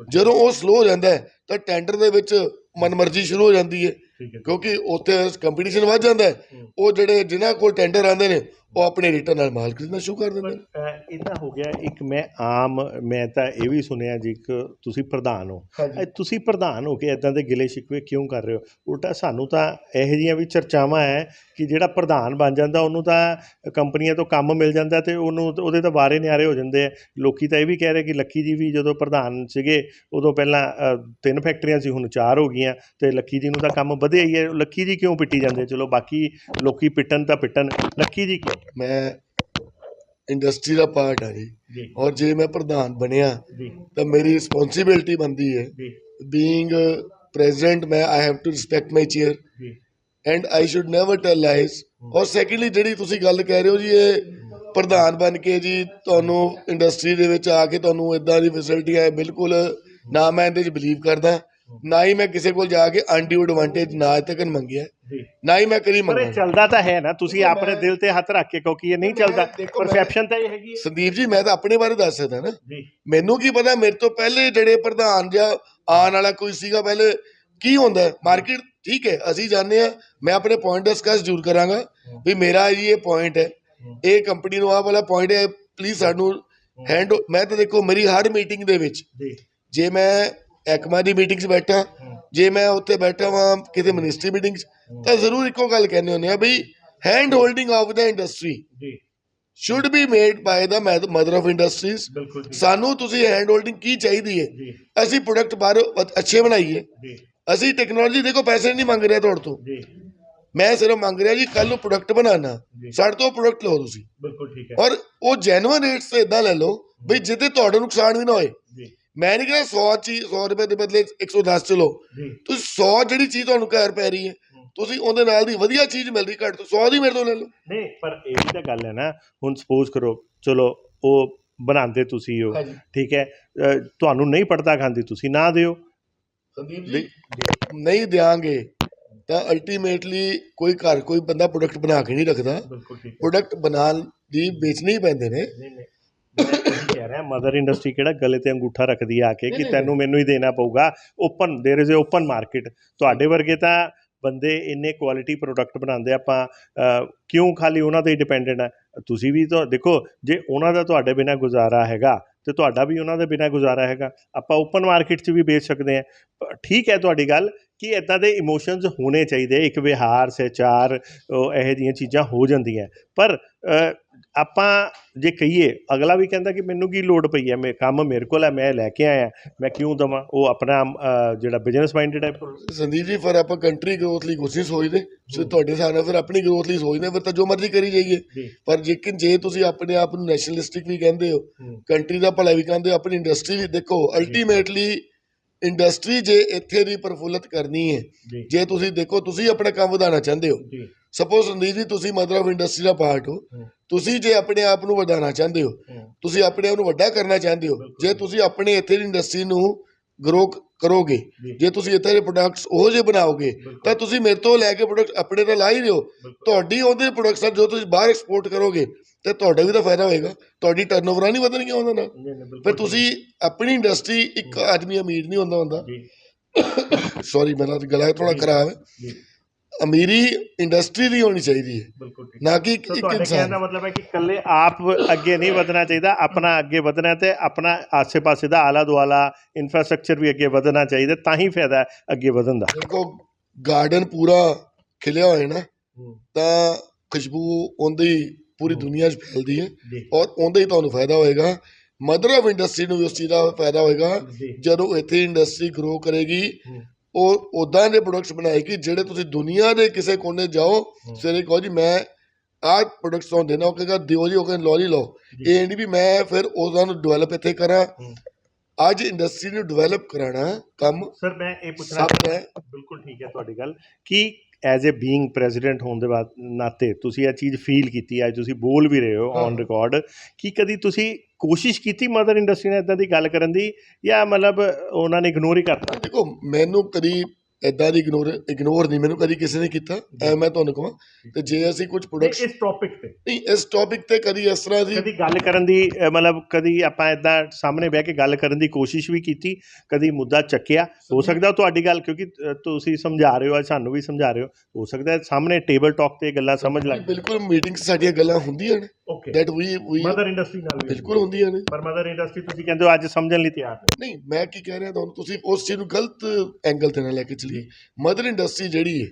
ਜਦੋਂ ਉਹ ਸਲੋ ਹੋ ਜਾਂਦਾ ਹੈ ਤਾਂ ਟੈਂਡਰ ਦੇ ਵਿੱਚ ਮਨਮਰਜ਼ੀ ਸ਼ੁਰੂ ਹੋ ਜਾਂਦੀ ਹੈ ਕਿਉਂਕਿ ਉੱਥੇ ਕੰਪੀਟੀਸ਼ਨ ਵੱਧ ਜਾਂਦਾ ਹੈ। ਉਹ ਜਿਹੜੇ ਜਿਨ੍ਹਾਂ ਕੋਲ ਟੈਂਡਰ ਆਉਂਦੇ ਨੇ ਉਹ ਆਪਣੇ ਰਿਟਰਨ ਨਾਲ ਮਾਲ ਖਰੀਦਣਾ ਸ਼ੁਰੂ ਕਰ ਦਿੰਦੇ ਨੇ। ਇਦਾਂ ਹੋ ਗਿਆ ਇੱਕ ਮੈਂ ਆਮ ਮੈਂ ਤਾਂ ਇਹ ਵੀ ਸੁਣਿਆ ਜੀ ਕਿ ਤੁਸੀਂ ਪ੍ਰਧਾਨ ਹੋ। ਤੁਸੀਂ ਪ੍ਰਧਾਨ ਹੋ ਕੇ ਇਦਾਂ ਦੇ ਗਿਲੇ ਸ਼ਿਕਵੇ ਕਿਉਂ ਕਰ ਰਹੇ ਹੋ? ਉਲਟਾ ਸਾਨੂੰ ਤਾਂ ਇਹੋ ਜਿਹੀਆਂ ਵੀ ਚਰਚਾਵਾਂ ਹੈ ਕਿ ਜਿਹੜਾ ਪ੍ਰਧਾਨ ਬਣ ਜਾਂਦਾ ਉਹਨੂੰ ਤਾਂ ਕੰਪਨੀਆਂ ਤੋਂ ਕੰਮ ਮਿਲ ਜਾਂਦਾ ਤੇ ਉਹਨੂੰ ਉਹਦੇ ਤਾਂ ਵਾਰੇ ਨਿਆਰੇ ਹੋ ਜਾਂਦੇ ਆ। ਲੋਕੀ ਤਾਂ ਇਹ ਵੀ ਕਹਿ ਰਹੇ ਕਿ ਲੱਕੀ ਜੀ ਵੀ ਜਦੋਂ ਪ੍ਰਧਾਨ ਸੀਗੇ ਉਦੋਂ ਪਹਿਲਾਂ ਤਿੰਨ ਫੈਕਟਰੀਆਂ ਸੀ ਹੁਣ ਚਾਰ ਹੋ ਗਈਆਂ ਤੇ ਲੱਕੀ ਜੀ ਨੂੰ ਤਾਂ ਕੰਮ ਵਧਿਆ ਹੀ ਹੈ। ਲੱਕੀ ਜੀ ਕਿਉਂ ਪਿੱਟੀ ਜਾਂਦੇ ਚਲੋ ਬਾਕੀ ਲੋਕੀ ਪਿੱਟਣ ਤਾਂ ਪਿੱਟਣ। ਲੱਕੀ ਜੀ ਕਿਉਂ? ਮੈਂ ਇੰਡਸਟਰੀ ਦਾ ਪਾਰਟ ਆ ਜੀ। ਔਰ ਜੇ ਮੈਂ ਪ੍ਰਧਾਨ ਬਣਿਆ ਤਾਂ ਮੇਰੀ ਰਿਸਪੌਂਸਿਬਿਲਟੀ ਬਣਦੀ ਹੈ। ਬੀਇੰਗ ਪ੍ਰੈਜ਼ੀਡੈਂਟ ਮੈਂ I have to respect my chair and I should never tell lies ਔਰ ਸੈਕੰਡਲੀ ਜਿਹੜੀ ਤੁਸੀਂ ਗੱਲ ਕਹਿ ਰਹੇ ਹੋ ਜੀ ਇਹ ਪ੍ਰਧਾਨ ਬਣ ਕੇ ਜੀ ਤੁਹਾਨੂੰ ਇੰਡਸਟਰੀ ਦੇ ਵਿੱਚ ਆ ਕੇ ਤੁਹਾਨੂੰ ਇਦਾਂ ਦੀ ਫੈਸਿਲਿਟੀ ਹੈ ਬਿਲਕੁਲ ਨਾ ਮੈਂ ਇਹਦੇ 'ਚ ਬਲੀਵ ਕਰਦਾ। ਨਾ ਹੀ ਮੈਂ ਕਿਸੇ ਕੋਲ ਜਾ ਕੇ ਅਨਡਿਊ ਐਡਵਾਂਟੇਜ ਨਾ ਅੱਜ ਤੱਕ ਮੰਗਿਆ ਨਾ ਹੀ ਮੈਂ ਕਦੀ ਪਰ ਇਹ ਚੱਲਦਾ ਤਾਂ ਹੈ ਨਾ ਤੁਸੀਂ ਆਪਣੇ ਦਿਲ ਤੇ ਹੱਥ ਰੱਖ ਕੇ ਕਿਉਂਕਿ ਇਹ ਨਹੀਂ ਚੱਲਦਾ ਦੇਖੋ ਮੈਂ- ਪਰਸੈਪਸ਼ਨ ਤਾਂ ਇਹ ਹੈਗੀ ਹੈ। ਸੰਦੀਪ ਜੀ ਮੈਂ ਤਾਂ ਆਪਣੇ ਬਾਰੇ ਦੱਸ ਸਕਦਾ ਨਾ। ਜੀ। ਮੈਨੂੰ ਕੀ ਪਤਾ ਮੇਰੇ ਤੋਂ ਪਹਿਲੇ ਜਿਹੜੇ ਪ੍ਰਧਾਨ ਜਾਂ ਆਉਣ ਵਾਲਾ ਕੋਈ ਸੀਗਾ ਪਹਿਲੇ ਕੀ ਹੁੰਦਾ ਮਾਰਕੀਟ ਠੀਕ ਹੈ ਅਸੀਂ ਜਾਣਦੇ ਆ ਮੈਂ ਆਪਣੇ ਪੁਆਇੰਟ ਡਿਸਕਸ ਜ਼ਰੂਰ ਕਰਾਂਗਾ ਵੀ ਮੇਰਾ ਜੀ ਇਹ ਪੁਆਇੰਟ ਹੈ। ਇਹ ਕੰਪਨੀ ਨੂੰ ਆਹ ਵਾਲਾ ਪੁਆਇੰਟ ਹੈ ਪਲੀਜ਼ ਸਾਨੂੰ ਹੈਂਡ ਮੈਂ ਤਾਂ ਦੇਖੋ ਮੇਰੀ ਹਰ ਮੀਟਿੰਗ ਦੇ ਵਿੱਚ ਜੀ। ਮੈਂ ਐਕਮਾ ਦੀ ਮੀਟਿੰਗ 'ਚ ਬੈਠਾ ਜੇ ਮੈਂ ਉੱਥੇ ਬੈਠਾ ਵਾਂ ਕਿਤੇ ਮਿਨਿਸਟਰੀ ਮੀਟਿੰਗ 'ਚ ਤਾਂ ਜ਼ਰੂਰ ਇੱਕੋ ਗੱਲ ਕਹਿੰਦੇ ਹੁੰਦੇ ਆ ਬਈ hand holding of the industry ਜੀ। Should be made by the mother of industries ਸਾਨੂੰ ਤੁਸੀਂ ਹੈਂਡ ਹੋਲਡਿੰਗ ਕੀ ਚਾਹੀਦੀ ਹੈ? ਅਸੀਂ ਪ੍ਰੋਡਕਟ ਬਾਹਰੋਂ ਅੱਛੇ ਬਣਾਈਏ। ਅਸੀਂ ਟੈਕਨੋਲੋਜੀ ਦੇਖੋ ਪੈਸੇ ਨਹੀਂ ਮੰਗ ਰਿਹਾ ਤੁਹਾਡੇ ਤੋਂ। ਜੀ। ਮੈਂ ਸਿਰਫ ਮੰਗ ਰਿਹਾ ਜੀ ਕੱਲ ਨੂੰ ਪ੍ਰੋਡਕਟ ਬਣਾਉਣਾ। ਜੀ। ਸਾਡੇ ਤੋਂ ਪ੍ਰੋਡਕਟ ਲਓ ਤੁਸੀਂ। ਬਿਲਕੁਲ ਠੀਕ ਹੈ। ਔਰ ਉਹ ਜੈਨੂਅਨ ਰੇਟਸ ਤੇ ਇਦਾਂ ਲੈ ਲਓ ਬਈ ਜਿੱਤੇ ਤੁਹਾਡਾ ਨੁਕਸਾਨ ਵੀ ਨਾ ਹੋਏ। ਜੀ। ਮੈਂ ਨਹੀਂ ਕਹਿੰਦਾ 100 ਚੀਜ਼ 100 ਰੁਪਏ ਦੇ ਬਦਲੇ 110 ਚ ਲਓ। ਜੀ। ਤੁਸੀਂ 100 ਜਿਹੜੀ ਚੀਜ਼ ਤੁਹਾਨੂੰ ਘਰ ਪੈ ਰਹੀ ਹੈ ਤੁਸੀਂ ਉਹਦੇ ਨਾਲ ਦੀ ਵਧੀਆ ਚੀਜ਼ ਮਿਲ ਰਹੀ ਘੱਟ ਤੋਂ 100 ਦੀ ਮੇਰੇ ਤੋਂ ਲੈ ਲਓ। ਨਹੀਂ ਪਰ ਇਹ ਵੀ ਤਾਂ ਗੱਲ ਹੈ ਨਾ ਹੁਣ ਸਪੋਜ਼ ਕਰੋ ਚਲੋ ਉਹ ਬਣਾਉਂਦੇ ਤੁਸੀਂ ਹੋ ਹਾਂਜੀ। ਠੀਕ ਹੈ ਅ, ਤੁਹਾਨੂੰ ਨਹੀਂ ਪੜਦਾ ਖਾਂਦੀ ਤੁਸੀਂ ਨਾ ਦਿਓ। ਸੰਦੀਪ ਜੀ ਜੀ ਨਹੀਂ ਦਿਆਂਗੇ ਤਾਂ ਅਲਟੀਮੇਟਲੀ ਕੋਈ ਘਰ ਕੋਈ ਬੰਦਾ ਪ੍ਰੋਡਕਟ ਬਣਾ ਕੇ ਨਹੀਂ ਰੱਖਦਾ ਬਿਲਕੁਲ ਠੀਕ ਪ੍ਰੋਡਕਟ ਬਣਾਉਣ ਦੀ ਵੇਚਣੇ ਹੀ ਪੈਂਦੇ ਨੇ ਨਹੀਂ ਨਹੀਂ ਮੈਂ ਉਹੀ ਕਹਿ ਰਿਹਾ ਮਦਰ ਇੰਡਸਟਰੀ ਕਿਹੜਾ ਗਲੇ ਤੇ ਅੰਗੂਠਾ ਰੱਖਦੀ ਆ ਕੇ ਨਹੀਂ, ਕਿ ਨਹੀਂ, ਤੈਨੂੰ ਮੈਨੂੰ ਹੀ ਦੇਣਾ ਪਊਗਾ open there is a open market ਤੁਹਾਡੇ ਵਰਗੇ ਤਾਂ ਬੰਦੇ ਇੰਨੇ ਕੁਆਲਿਟੀ ਪ੍ਰੋਡਕਟ ਬਣਾਉਂਦੇ ਆ, ਆਪਾਂ ਅ, ਕਿਉਂ ਖਾਲੀ ਉਹਨਾਂ ਤੇ ਡਿਪੈਂਡੈਂਟ ਆ ਤੁਸੀਂ ਵੀ ਤਾਂ ਦੇਖੋ ਜੇ ਉਹਨਾਂ ਦਾ ਤੁਹਾਡੇ ਬਿਨਾ ਗੁਜ਼ਾਰਾ ਹੈਗਾ ਤੇ ਤੁਹਾਡਾ ਵੀ ਉਹਨਾਂ ਦੇ ਬਿਨਾ ਗੁਜ਼ਾਰਾ ਹੈਗਾ। ਆਪਾਂ ਓਪਨ ਮਾਰਕੀਟ 'ਚ ਵੀ ਵੇਚ ਸਕਦੇ ਆ ਠੀਕ ਹੈ ਤੁਹਾਡੀ ਗੱਲ ਕਿ ਇਦਾਂ ਦੇ ਇਮੋਸ਼ਨਸ ਹੋਣੇ ਚਾਹੀਦੇ। ਇੱਕ ਵਿਹਾਰ, ਸਹਿਚਾਰ, ਉਹ ਇਹੋ ਜਿਹੀਆਂ ਚੀਜ਼ਾਂ ਹੋ ਜਾਂਦੀਆਂ। ਪਰ ਆਪਾਂ ਜੇ ਕਹੀਏ ਅਗਲਾ ਵੀ ਕਹਿੰਦਾ ਕਿ ਮੈਨੂੰ ਕੀ ਲੋੜ ਪਈ ਹੈ ਮੈਂ ਕੰਮ ਮੇਰੇ ਕੋਲ ਹੈ ਮੈਂ ਲੈ ਕੇ ਆਇਆ ਮੈਂ ਕਿਉਂ ਦਵਾਂ? ਉਹ ਆਪਣਾ ਅ, ਜਿਹੜਾ ਬਿਜ਼ਨਸ ਮਾਈਂਡਡ ਹੈ ਸੰਦੀਪ ਜੀ ਫਿਰ ਆਪਾਂ ਕੰਟਰੀ ਗਰੋਥ ਲਈ ਕੁਛ ਨਹੀਂ ਸੋਚਦੇ। ਤੁਹਾਡੇ ਹਿਸਾਬ ਨਾਲ ਫਿਰ ਆਪਣੀ ਗਰੋਥ ਲਈ ਸੋਚਦੇ ਫਿਰ ਤਾਂ ਜੋ ਮਰਜ਼ੀ ਕਰੀ ਜਾਈਏ। ਜੀ। ਪਰ ਲੇਕਿਨ ਜੇ ਤੁਸੀਂ ਆਪਣੇ ਆਪ ਨੂੰ ਨੈਸ਼ਨਲਿਸਟਿਕ ਵੀ ਕਹਿੰਦੇ ਹੋ ਕੰਟਰੀ ਦਾ ਭਲਾ ਵੀ ਕਹਿੰਦੇ ਹੋ ਆਪਣੀ ਇੰਡਸਟਰੀ ਵੀ ਦੇਖੋ ਅਲਟੀਮੇਟਲੀ ਇੰਡਸਟਰੀ ਜੇ ਇੱਥੇ ਦੀ ਪ੍ਰਫੁੱਲਤ ਕਰਨੀ ਹੈ ਜੀ। ਜੇ ਤੁਸੀਂ ਦੇਖੋ ਤੁਸੀਂ ਆਪਣਾ ਕੰਮ ਵਧਾਉਣਾ ਚਾਹੁੰਦੇ ਹੋ। ਜੀ। ਸਪੋਜ਼ ਸੰਦੀਪ ਜੀ ਤੁਸੀਂ ਮਦਰ ਆਫ ਇੰਡਸਟਰੀ ਦਾ ਪਾਰਟ ਹੋ। ਤੁਸੀਂ ਜੇ ਆਪਣੇ ਆਪ ਨੂੰ ਵਧਾਉਣਾ ਚਾਹੁੰਦੇ ਹੋ ਤੁਸੀਂ ਆਪਣੇ ਆਪ ਨੂੰ ਵੱਡਾ ਕਰਨਾ ਚਾਹੁੰਦੇ ਹੋ। ਜੇ ਤੁਸੀਂ ਆਪਣੇ ਇੱਥੇ ਦੀ ਇੰਡਸਟਰੀ ਨੂੰ ਗਰੋ ਕਰੋਗੇ ਜੀ। ਤੁਸੀਂ ਇੱਥੇ ਦੇ ਪ੍ਰੋਡਕਟਸ ਉਹ ਜੇ ਬਣਾਓਗੇ। ਤਾਂ ਤੁਸੀਂ ਮੇਰੇ ਤੋਂ ਲੈ ਕੇ ਪ੍ਰੋਡਕਟ ਆਪਣੇ ਤਾਂ ਲਾ ਹੀ ਦਿਓ। ਤੁਹਾਡੀ ਉਹਦੇ ਪ੍ਰੋਡਕਟਸ ਜੋ ਤੁਸੀਂ ਬਾਹਰ ਐਕਸਪੋਰਟ ਕਰੋਗੇ ਤੇ ਤੁਹਾਡਾ ਵੀ ਤਾਂ ਫਾਇਦਾ ਹੋਏਗਾ। ਤੁਹਾਡੀ ਟਰਨਓਵਰਾਂ ਨਹੀਂ ਵਧਣਗੀਆਂ ਉਹਦੇ ਨਾਲ। ਫਿਰ ਤੁਸੀਂ ਆਪਣੀ ਇੰਡਸਟਰੀ ਇੱਕ ਆਦਮੀ ਅਮੀਰ ਨਹੀਂ ਹੁੰਦਾ ਹੁੰਦਾ। ਸੌਰੀ *coughs* ਮੇਰਾ ਗਲਾ ਥੋੜਾ ਖਰਾਬ ਹੈ। ਅਮੀਰੀ ਇੰਡਸਟਰੀ ਦੀ ਹੋਣੀ ਚਾਹੀਦੀ ਹੈ। ਬਿਲਕੁਲ ਠੀਕ। ਨਾ ਕਿ ਇੱਕ ਤੁਹਾਡੇ ਕਹਿਣ ਇਨਸਾਨ ਦਾ ਮਤਲਬ ਹੈ ਕਿ ਇਕੱਲੇ ਆਪ ਅੱਗੇ ਨਹੀਂ ਵਧਣਾ ਚਾਹੀਦਾ ਆਪਣਾ ਅੱਗੇ ਵਧਣਾ ਤੇ ਆਪਣਾ ਆਸੇ-ਪਾਸੇ ਦਾ ਆਲਾ ਦੁਆਲਾ ਇਨਫਰਾਸਟ੍ਰਕਚਰ ਵੀ ਅੱਗੇ ਵਧਣਾ ਚਾਹੀਦਾ ਤਾਂ ਹੀ ਫਾਇਦਾ ਹੈ ਅੱਗੇ ਵਧਣ ਦਾ। ਦੇਖੋ ਗਾਰਡਨ ਪੂਰਾ ਖਿਲਿਆ ਹੋਇਆ ਨਾ ਤਾਂ ਖੁਸ਼ਬੂ ਉਹਦੀ ਪੂਰੀ ਦੁਨੀਆ 'ਚ ਫੈਲਦੀ ਹੈ ਜੀ। ਔਰ ਉਹਦੇ ਹੀ ਤੁਹਾਨੂੰ ਫਾਇਦਾ ਹੋਏਗਾ। ਮਦਰ ਆਫ ਇੰਡਸਟਰੀ ਨੂੰ ਵੀ ਉਸ ਚੀਜ਼ ਦਾ ਫਾਇਦਾ ਹੋਏਗਾ ਜੀ। ਜਦੋਂ ਇੱਥੇ ਇੰਡਸਟਰੀ ਗਰੋ ਕਰੇਗੀ। ਉਹ ਉਦਾਂ ਦੇ ਪ੍ਰੋਡਕਟਸ ਬਣਾਏਗੀ ਜਿਹੜੇ ਤੁਸੀਂ ਦੁਨੀਆ ਦੇ ਕਿਸੇ ਕੋਨੇ ਜਾਓ ਸਵੇਰੇ ਕਹੋ ਜੀ ਮੈਂ ਆਹ ਪ੍ਰੋਡਕਟਸ ਤੁਹਾਨੂੰ ਦੇਣਾ ਉਹ ਕਹੇਗਾ ਦਿਓ ਜੀ ਉਹ ਕਹਿੰਦਾ ਲਓ ਜੀ ਲਓ। ਇਹ ਨਹੀਂ ਵੀ ਮੈਂ ਫਿਰ ਉਹਨਾਂ ਨੂੰ ਡਿਵੈਲਪ ਇੱਥੇ ਕਰਾਂ। ਅੱਜ ਇੰਡਸਟਰੀ ਨੂੰ ਡਿਵੈਲਪ ਕਰਾਣਾ ਕੰਮ ਸਰ ਮੈਂ ਇਹ ਪੁੱਛਣਾ ਬਿਲਕੁਲ ਠੀਕ ਹੈ ਤੁਹਾਡੀ ਗੱਲ ਕਿ ਐਜ਼ ਅ ਬੀਇੰਗ ਪ੍ਰੈਜ਼ੀਡੈਂਟ ਹੋਣ ਦੇ ਬਾਅਦ ਨਾਤੇ ਤੁਸੀਂ ਇਹ ਚੀਜ਼ ਫੀਲ ਕੀਤੀ ਅੱਜ ਤੁਸੀਂ ਬੋਲ ਵੀ ਰਹੇ ਹੋ ਔਨ। ਰਿਕਾਰਡ ਕਿ ਕਦੀ ਤੁਸੀਂ ਕੋਸ਼ਿਸ਼ ਕੀਤੀ ਮਦਰ ਇੰਡਸਟਰੀ ਨਾਲ ਇਦਾਂ ਦੀ ਗੱਲ ਕਰਨ ਦੀ ਜਾਂ ਮਤਲਬ ਉਹਨਾਂ ਨੇ ਇਗਨੋਰ ਹੀ ਕਰਤਾ ਦੇਖੋ ਮੈਨੂੰ ਕਦੀ ਇਦਾਂ ਦੀ ਇਗਨੋਰ ਇਗਨੋਰ ਨਹੀਂ ਮੈਨੂੰ ਕਦੀ ਕਿਸੇ ਨੇ ਕੀਤਾ ਐ ਮੈਂ ਤੁਹਾਨੂੰ ਕਹਾਂ ਤੇ ਜੇ ਅਸੀਂ ਕੁਝ ਪ੍ਰੋਡਕਟਸ ਇਸ ਟੌਪਿਕ ਤੇ? ਨਹੀਂ ਇਸ ਟੌਪਿਕ ਤੇ ਕਦੀ ਇਸ ਤਰ੍ਹਾਂ ਦੀ ਕਦੀ ਗੱਲ ਕਰਨ ਦੀ ਮਤਲਬ ਕਦੀ ਆਪਾਂ ਇਦਾਂ ਸਾਹਮਣੇ ਬਹਿ ਕੇ ਗੱਲ ਕਰਨ ਦੀ ਕੋਸ਼ਿਸ਼ ਵੀ ਕੀਤੀ ਕਦੀ ਮੁੱਦਾ ਚੱਕਿਆ। ਹੋ ਸਕਦਾ ਤੁਹਾਡੀ ਗੱਲ ਕਿਉਂਕਿ ਤੁਸੀਂ ਸਮਝਾ ਰਹੇ ਹੋ ਸਾਨੂੰ ਵੀ ਸਮਝਾ ਰਹੇ ਹੋ। ਹੋ ਸਕਦਾ ਸਾਹਮਣੇ ਟੇਬਲ ਟਾਕ ਤੇ ਗੱਲਾਂ ਸਮਝ ਲੱਗ ਬਿਲਕੁਲ ਮੀਟਿੰਗ ਸਾਡੀਆਂ ਗੱਲਾਂ ਹੁੰਦੀਆਂ ਨੇ। Okay that we we mother industry ਨਾਲ ਬਿਲਕੁਲ ਹੁੰਦੀਆਂ ਨੇ। ਪਰ ਮਦਰ ਇੰਡਸਟਰੀ ਤੁਸੀਂ ਕਹਿੰਦੇ ਹੋ ਅੱਜ ਸਮਝਣ ਲਈ ਤਿਆਰ ਨਹੀਂ ਮੈਂ ਕੀ ਕਹਿ ਰਿਹਾ ਤੁਹਾਨੂੰ ਤੁਸੀਂ ਉਸ ਚੀਜ਼ ਨੂੰ ਗਲਤ ਐਂਗਲ ਤੇ ਨਾ ਲੈ ਕੇ ਮਦਰ ਇੰਡਸਟਰੀ ਜਿਹੜੀ ਹੈ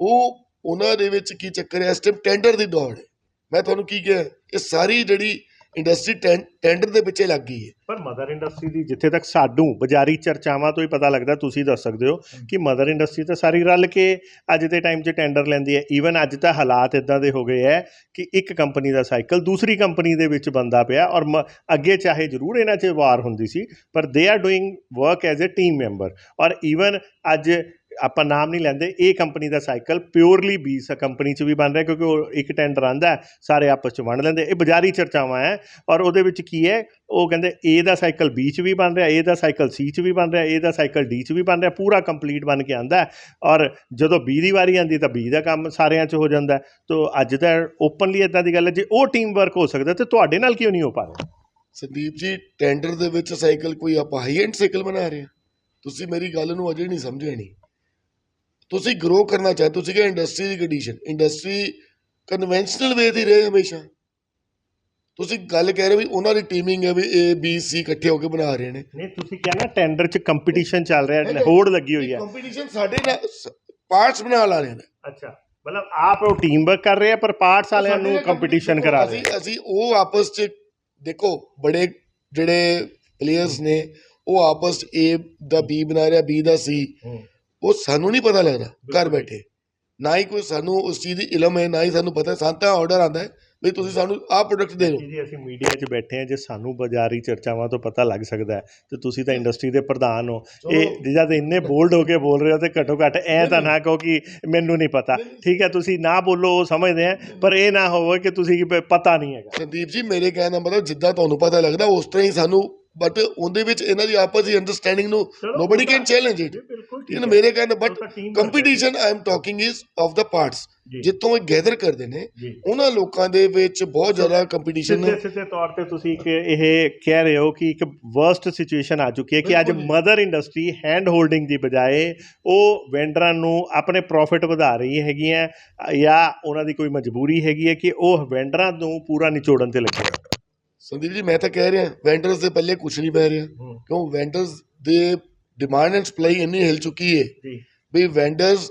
ਉਹ ਉਹਨਾਂ ਦੇ ਵਿੱਚ ਕੀ ਚੱਕਰ ਹੈ? ਇਸ ਟਾਈਮ ਟੈਂਡਰ ਦੀ ਦੌੜ ਹੈ। ਮੈਂ ਤੁਹਾਨੂੰ ਕੀ ਕਿਹਾ ਇਹ ਸਾਰੀ ਜਿਹੜੀ ਇੰਡਸਟਰੀ ਟੈਂਡਰ ਦੇ ਪਿੱਛੇ ਲੱਗ ਗਈ ਹੈ। ਪਰ ਮਦਰ ਇੰਡਸਟਰੀ ਦੀ ਜਿੱਥੇ ਤੱਕ ਸਾਨੂੰ ਬਾਜ਼ਾਰੀ ਚਰਚਾਵਾਂ ਤੋਂ ਹੀ ਪਤਾ ਲੱਗਦਾ, ਤੁਸੀਂ ਦੱਸ ਸਕਦੇ ਹੋ ਕਿ ਮਦਰ ਇੰਡਸਟਰੀ ਤਾਂ ਸਾਰੀ ਰਲ ਕੇ ਅੱਜ ਦੇ ਟਾਈਮ 'ਚ ਟੈਂਡਰ ਲੈਂਦੀ ਹੈ। ਈਵਨ ਅੱਜ ਤਾਂ ਹਾਲਾਤ ਇਦਾਂ ਦੇ ਹੋ ਗਏ ਹੈ ਕਿ ਇੱਕ ਕੰਪਨੀ ਦਾ ਸਾਈਕਲ ਦੂਸਰੀ ਕੰਪਨੀ ਦੇ ਵਿੱਚ ਬੰਦਾ ਪਿਆ ਔਰ ਮ- ਅੱਗੇ ਚਾਹੇ ਜ਼ਰੂਰ ਇਹਨਾਂ 'ਚ ਵਾਰ ਹੁੰਦੀ ਸੀ, ਪਰ they are doing work as a team member ਔਰ ਈਵਨ ਅੱਜ ਆਪਾਂ ਨਾਮ ਨਹੀਂ ਲੈਂਦੇ, ਇਹ ਕੰਪਨੀ ਦਾ ਸਾਈਕਲ ਪਿਓਰਲੀ ਬੀ ਸ ਕੰਪਨੀ 'ਚ ਵੀ ਬਣ ਰਿਹਾ ਕਿਉਂਕਿ ਉਹ ਇੱਕ ਟੈਂਡਰ ਆਂਦਾ ਸਾਰੇ ਆਪਸ 'ਚ ਵੰਡ ਲੈਂਦੇ, ਇਹ ਬਾਜ਼ਾਰੀ ਚਰਚਾਵਾਂ ਹੈ ਔਰ ਉਹਦੇ ਵਿੱਚ ਕੀ ਹੈ, ਉਹ ਕਹਿੰਦੇ A ਦਾ ਸਾਈਕਲ ਬੀ 'ਚ ਵੀ ਬਣ ਰਿਹਾ, A ਦਾ ਸਾਈਕਲ ਸੀ 'ਚ ਵੀ ਬਣ ਰਿਹਾ, A ਦਾ ਸਾਈਕਲ ਡੀ 'ਚ ਵੀ ਬਣ ਰਿਹਾ, ਪੂਰਾ ਕੰਪਲੀਟ ਬਣ ਕੇ ਆਂਦਾ ਔਰ ਜਦੋਂ B ਦੀ ਵਾਰੀ ਆਂਦੀ ਤਾਂ ਬੀ ਦਾ ਕੰਮ ਸਾਰਿਆਂ 'ਚ ਹੋ ਜਾਂਦਾ ਹੈ। ਤੋ ਅੱਜ ਤਾਂ ਓਪਨਲੀ ਇਦਾਂ ਦੀ ਗੱਲ ਹੈ, ਜੇ ਉਹ ਟੀਮ ਵਰਕ ਹੋ ਸਕਦਾ ਤੇ ਤੁਹਾਡੇ ਨਾਲ ਕਿਉਂ ਨਹੀਂ ਹੋ ਪਾ ਰਿਹਾ? ਸੰਦੀਪ ਜੀ ਟੈਂਡਰ ਦੇ ਵਿੱਚ ਸਾਈਕਲ ਕੋਈ ਆਪਾਂ ਹਾਈ ਐਂਡ ਸਾਈਕਲ ਬਣਾ ਰਹੇ ਹਾਂ। ਤੁਸੀਂ ਮੇਰੀ ਗੱਲ ਨੂੰ ਅਜੇ ਨਹੀਂ ਸਮਝੇ ਨਹੀਂ ਤੁਸੀਂ ਗਰੋ ਕਰਨਾ ਚਾਹਦੇ ਤੁਸੀਂ ਕਿ ਇੰਡਸਟਰੀ ਦੀ ਕੰਡੀਸ਼ਨ ਇੰਡਸਟਰੀ ਕਨਵੈਨਸ਼ਨਲ ਵੇ ਦੀ ਰਹੇ ਹਮੇਸ਼ਾ। ਤੁਸੀਂ ਗੱਲ ਕਹਿ ਰਹੇ ਵੀ ਉਹਨਾਂ ਦੀ ਟੀਮਿੰਗ ਹੈ ਵੀ A B C ਇਕੱਠੇ ਹੋ ਕੇ ਬਣਾ ਰਹੇ ਨੇ। ਨਹੀਂ ਤੁਸੀਂ ਕਹਿੰਦਾ ਟੈਂਡਰ 'ਚ ਕੰਪੀਟੀਸ਼ਨ ਚੱਲ ਰਿਹਾ ਹੋੜ ਲੱਗੀ ਹੋਈ ਹੈ। ਕੰਪੀਟੀਸ਼ਨ ਸਾਡੇ ਨਾਲ ਪਾਰਟਸ ਬਣਾ ਲਾ ਰਹੇ ਨੇ। ਅੱਛਾ ਮਤਲਬ ਆਪ ਉਹ ਟੀਮ ਵਰਕ ਕਰ ਰਹੇ ਆ ਪਰ ਪਾਰਟਸ ਵਾਲਿਆਂ ਨੂੰ ਕੰਪੀਟੀਸ਼ਨ ਕਰਾ। ਰਹੇ ਅਸੀਂ ਅਸੀਂ ਉਹ ਆਪਸ ਚ ਦੇਖੋ ਬੜੇ ਜਿਹੜੇ ਪਲੇਅਰਸ ਨੇ ਉਹ ਆਪਸ A ਦਾ B ਬਣਾ ਰਿਹਾ B ਦਾ C ਹੂੰ। ਉਹ ਸਾਨੂੰ ਨਹੀਂ ਪਤਾ ਲੱਗਦਾ ਘਰ ਬੈਠੇ। ਨਾ ਹੀ ਕੋਈ ਸਾਨੂੰ ਉਸ ਚੀਜ਼ ਦੀ ਇਲਮ ਹੈ ਨਾ ਹੀ ਸਾਨੂੰ ਪਤਾ ਸਾਨੂੰ ਤਾਂ ਆਰਡਰ ਆਂਦਾ ਹੈ ਵੀ ਤੁਸੀਂ ਸਾਨੂੰ ਆਹ ਪ੍ਰੋਡਕਟ ਦੇ ਦਿਓ। ਜੀ ਅਸੀਂ ਮੀਡੀਆ 'ਚ ਬੈਠੇ ਆ ਜੇ ਸਾਨੂੰ ਬਾਜ਼ਾਰੀ ਚਰਚਾਵਾਂ ਤੋਂ ਪਤਾ ਲੱਗ ਸਕਦਾ ਹੈ ਤੇ ਤੁਸੀਂ ਤਾਂ ਇੰਡਸਟਰੀ ਦੇ ਪ੍ਰਧਾਨ ਹੋ। ਇਹ ਜਦ ਇੰਨੇ ਬੋਲਡ ਹੋ ਕੇ ਬੋਲ ਰਹੇ ਹੋ ਤੇ ਘੱਟੋ ਘੱਟ ਐ ਤਾਂ ਨਾ ਕਹੋ ਕਿ ਮੈਨੂੰ ਨਹੀਂ ਪਤਾ। ਠੀਕ ਹੈ ਤੁਸੀਂ ਨਾ ਬੋਲੋ ਉਹ ਸਮਝਦੇ ਆ ਪਰ ਇਹ ਨਾ ਹੋਵੇ ਕਿ ਤੁਸੀਂ ਪਤਾ ਨਹੀਂ ਹੈਗਾ। ਸੰਦੀਪ ਜੀ ਮੇਰੇ ਕਹਿਣ ਦਾ ਮਤਲਬ ਜਿੱਦਾਂ ਤੁਹਾਨੂੰ ਪਤਾ ਲੱਗਦਾ ਉਸ ਤਰ੍ਹਾਂ ਹੀ ਸਾਨੂੰ ਬਟ ਉਹਦੇ ਵਿੱਚ ਇਹਨਾਂ ਦੀ ਆਪਸ ਦੀ ਅੰਡਰਸਟੈਂਡਿੰਗ ਨੂੰ ਨੋਬਡੀ ਕੈਨ ਚੈਲੰਜ ਇਟ ਠੀਕ ਹੈ ਮੇਰੇ ਕਹਿਣ ਦਾ but competition I am talking is of the parts. ਜਿੱਥੋਂ ਇਹ ਗੈਦਰ ਕਰਦੇ ਨੇ ਉਹਨਾਂ ਲੋਕਾਂ ਦੇ ਵਿੱਚ ਬਹੁਤ ਜ਼ਿਆਦਾ ਕੰਪੀਟੀਸ਼ਨ ਸਿੱਧੇ ਸਿੱਧੇ ਤੌਰ ਤੇ ਤੁਸੀਂ ਇੱਕ ਇਹ ਕਹਿ ਰਹੇ ਹੋ ਕਿ ਇੱਕ ਵਰਸਟ ਸਿਚੁਏਸ਼ਨ ਆ ਚੁੱਕੀ ਹੈ ਕਿ ਅੱਜ। ਮਦਰ ਇੰਡਸਟਰੀ ਹੈਂਡ ਹੋਲਡਿੰਗ ਦੀ ਬਜਾਏ ਉਹ ਵੈਂਡਰਾਂ ਨੂੰ ਆਪਣੇ ਪ੍ਰੋਫਿਟ ਵਧਾ ਰਹੀ ਹੈਗੀਆਂ ਜਾਂ ਉਹਨਾਂ ਦੀ ਕੋਈ ਮਜਬੂਰੀ ਹੈਗੀ ਹੈ ਕਿ ਉਹ ਵੈਂਡਰਾਂ ਨੂੰ ਪੂਰਾ ਨਿਚੋੜਨ ਤੇ ਲੱਗੇ ਹੋਏ। ਸੰਦੀਪ ਜੀ ਮੈਂ ਤਾਂ ਕਹਿ ਰਿਹਾ ਵੈਂਡਰਸ ਦੇ ਪੱਲੇ ਕੁਝ ਨਹੀਂ ਪੈ ਰਿਹਾ। ਕਿਉਂ? ਵੈਂਡਰਸ ਦੇ ਡਿਮਾਂਡ ਐਂਡ ਸਪਲਾਈ ਇੰਨੀ ਹਿਲ ਚੁੱਕੀ ਹੈ ਜੀ। ਵੀ ਵੈਂਡਰਸ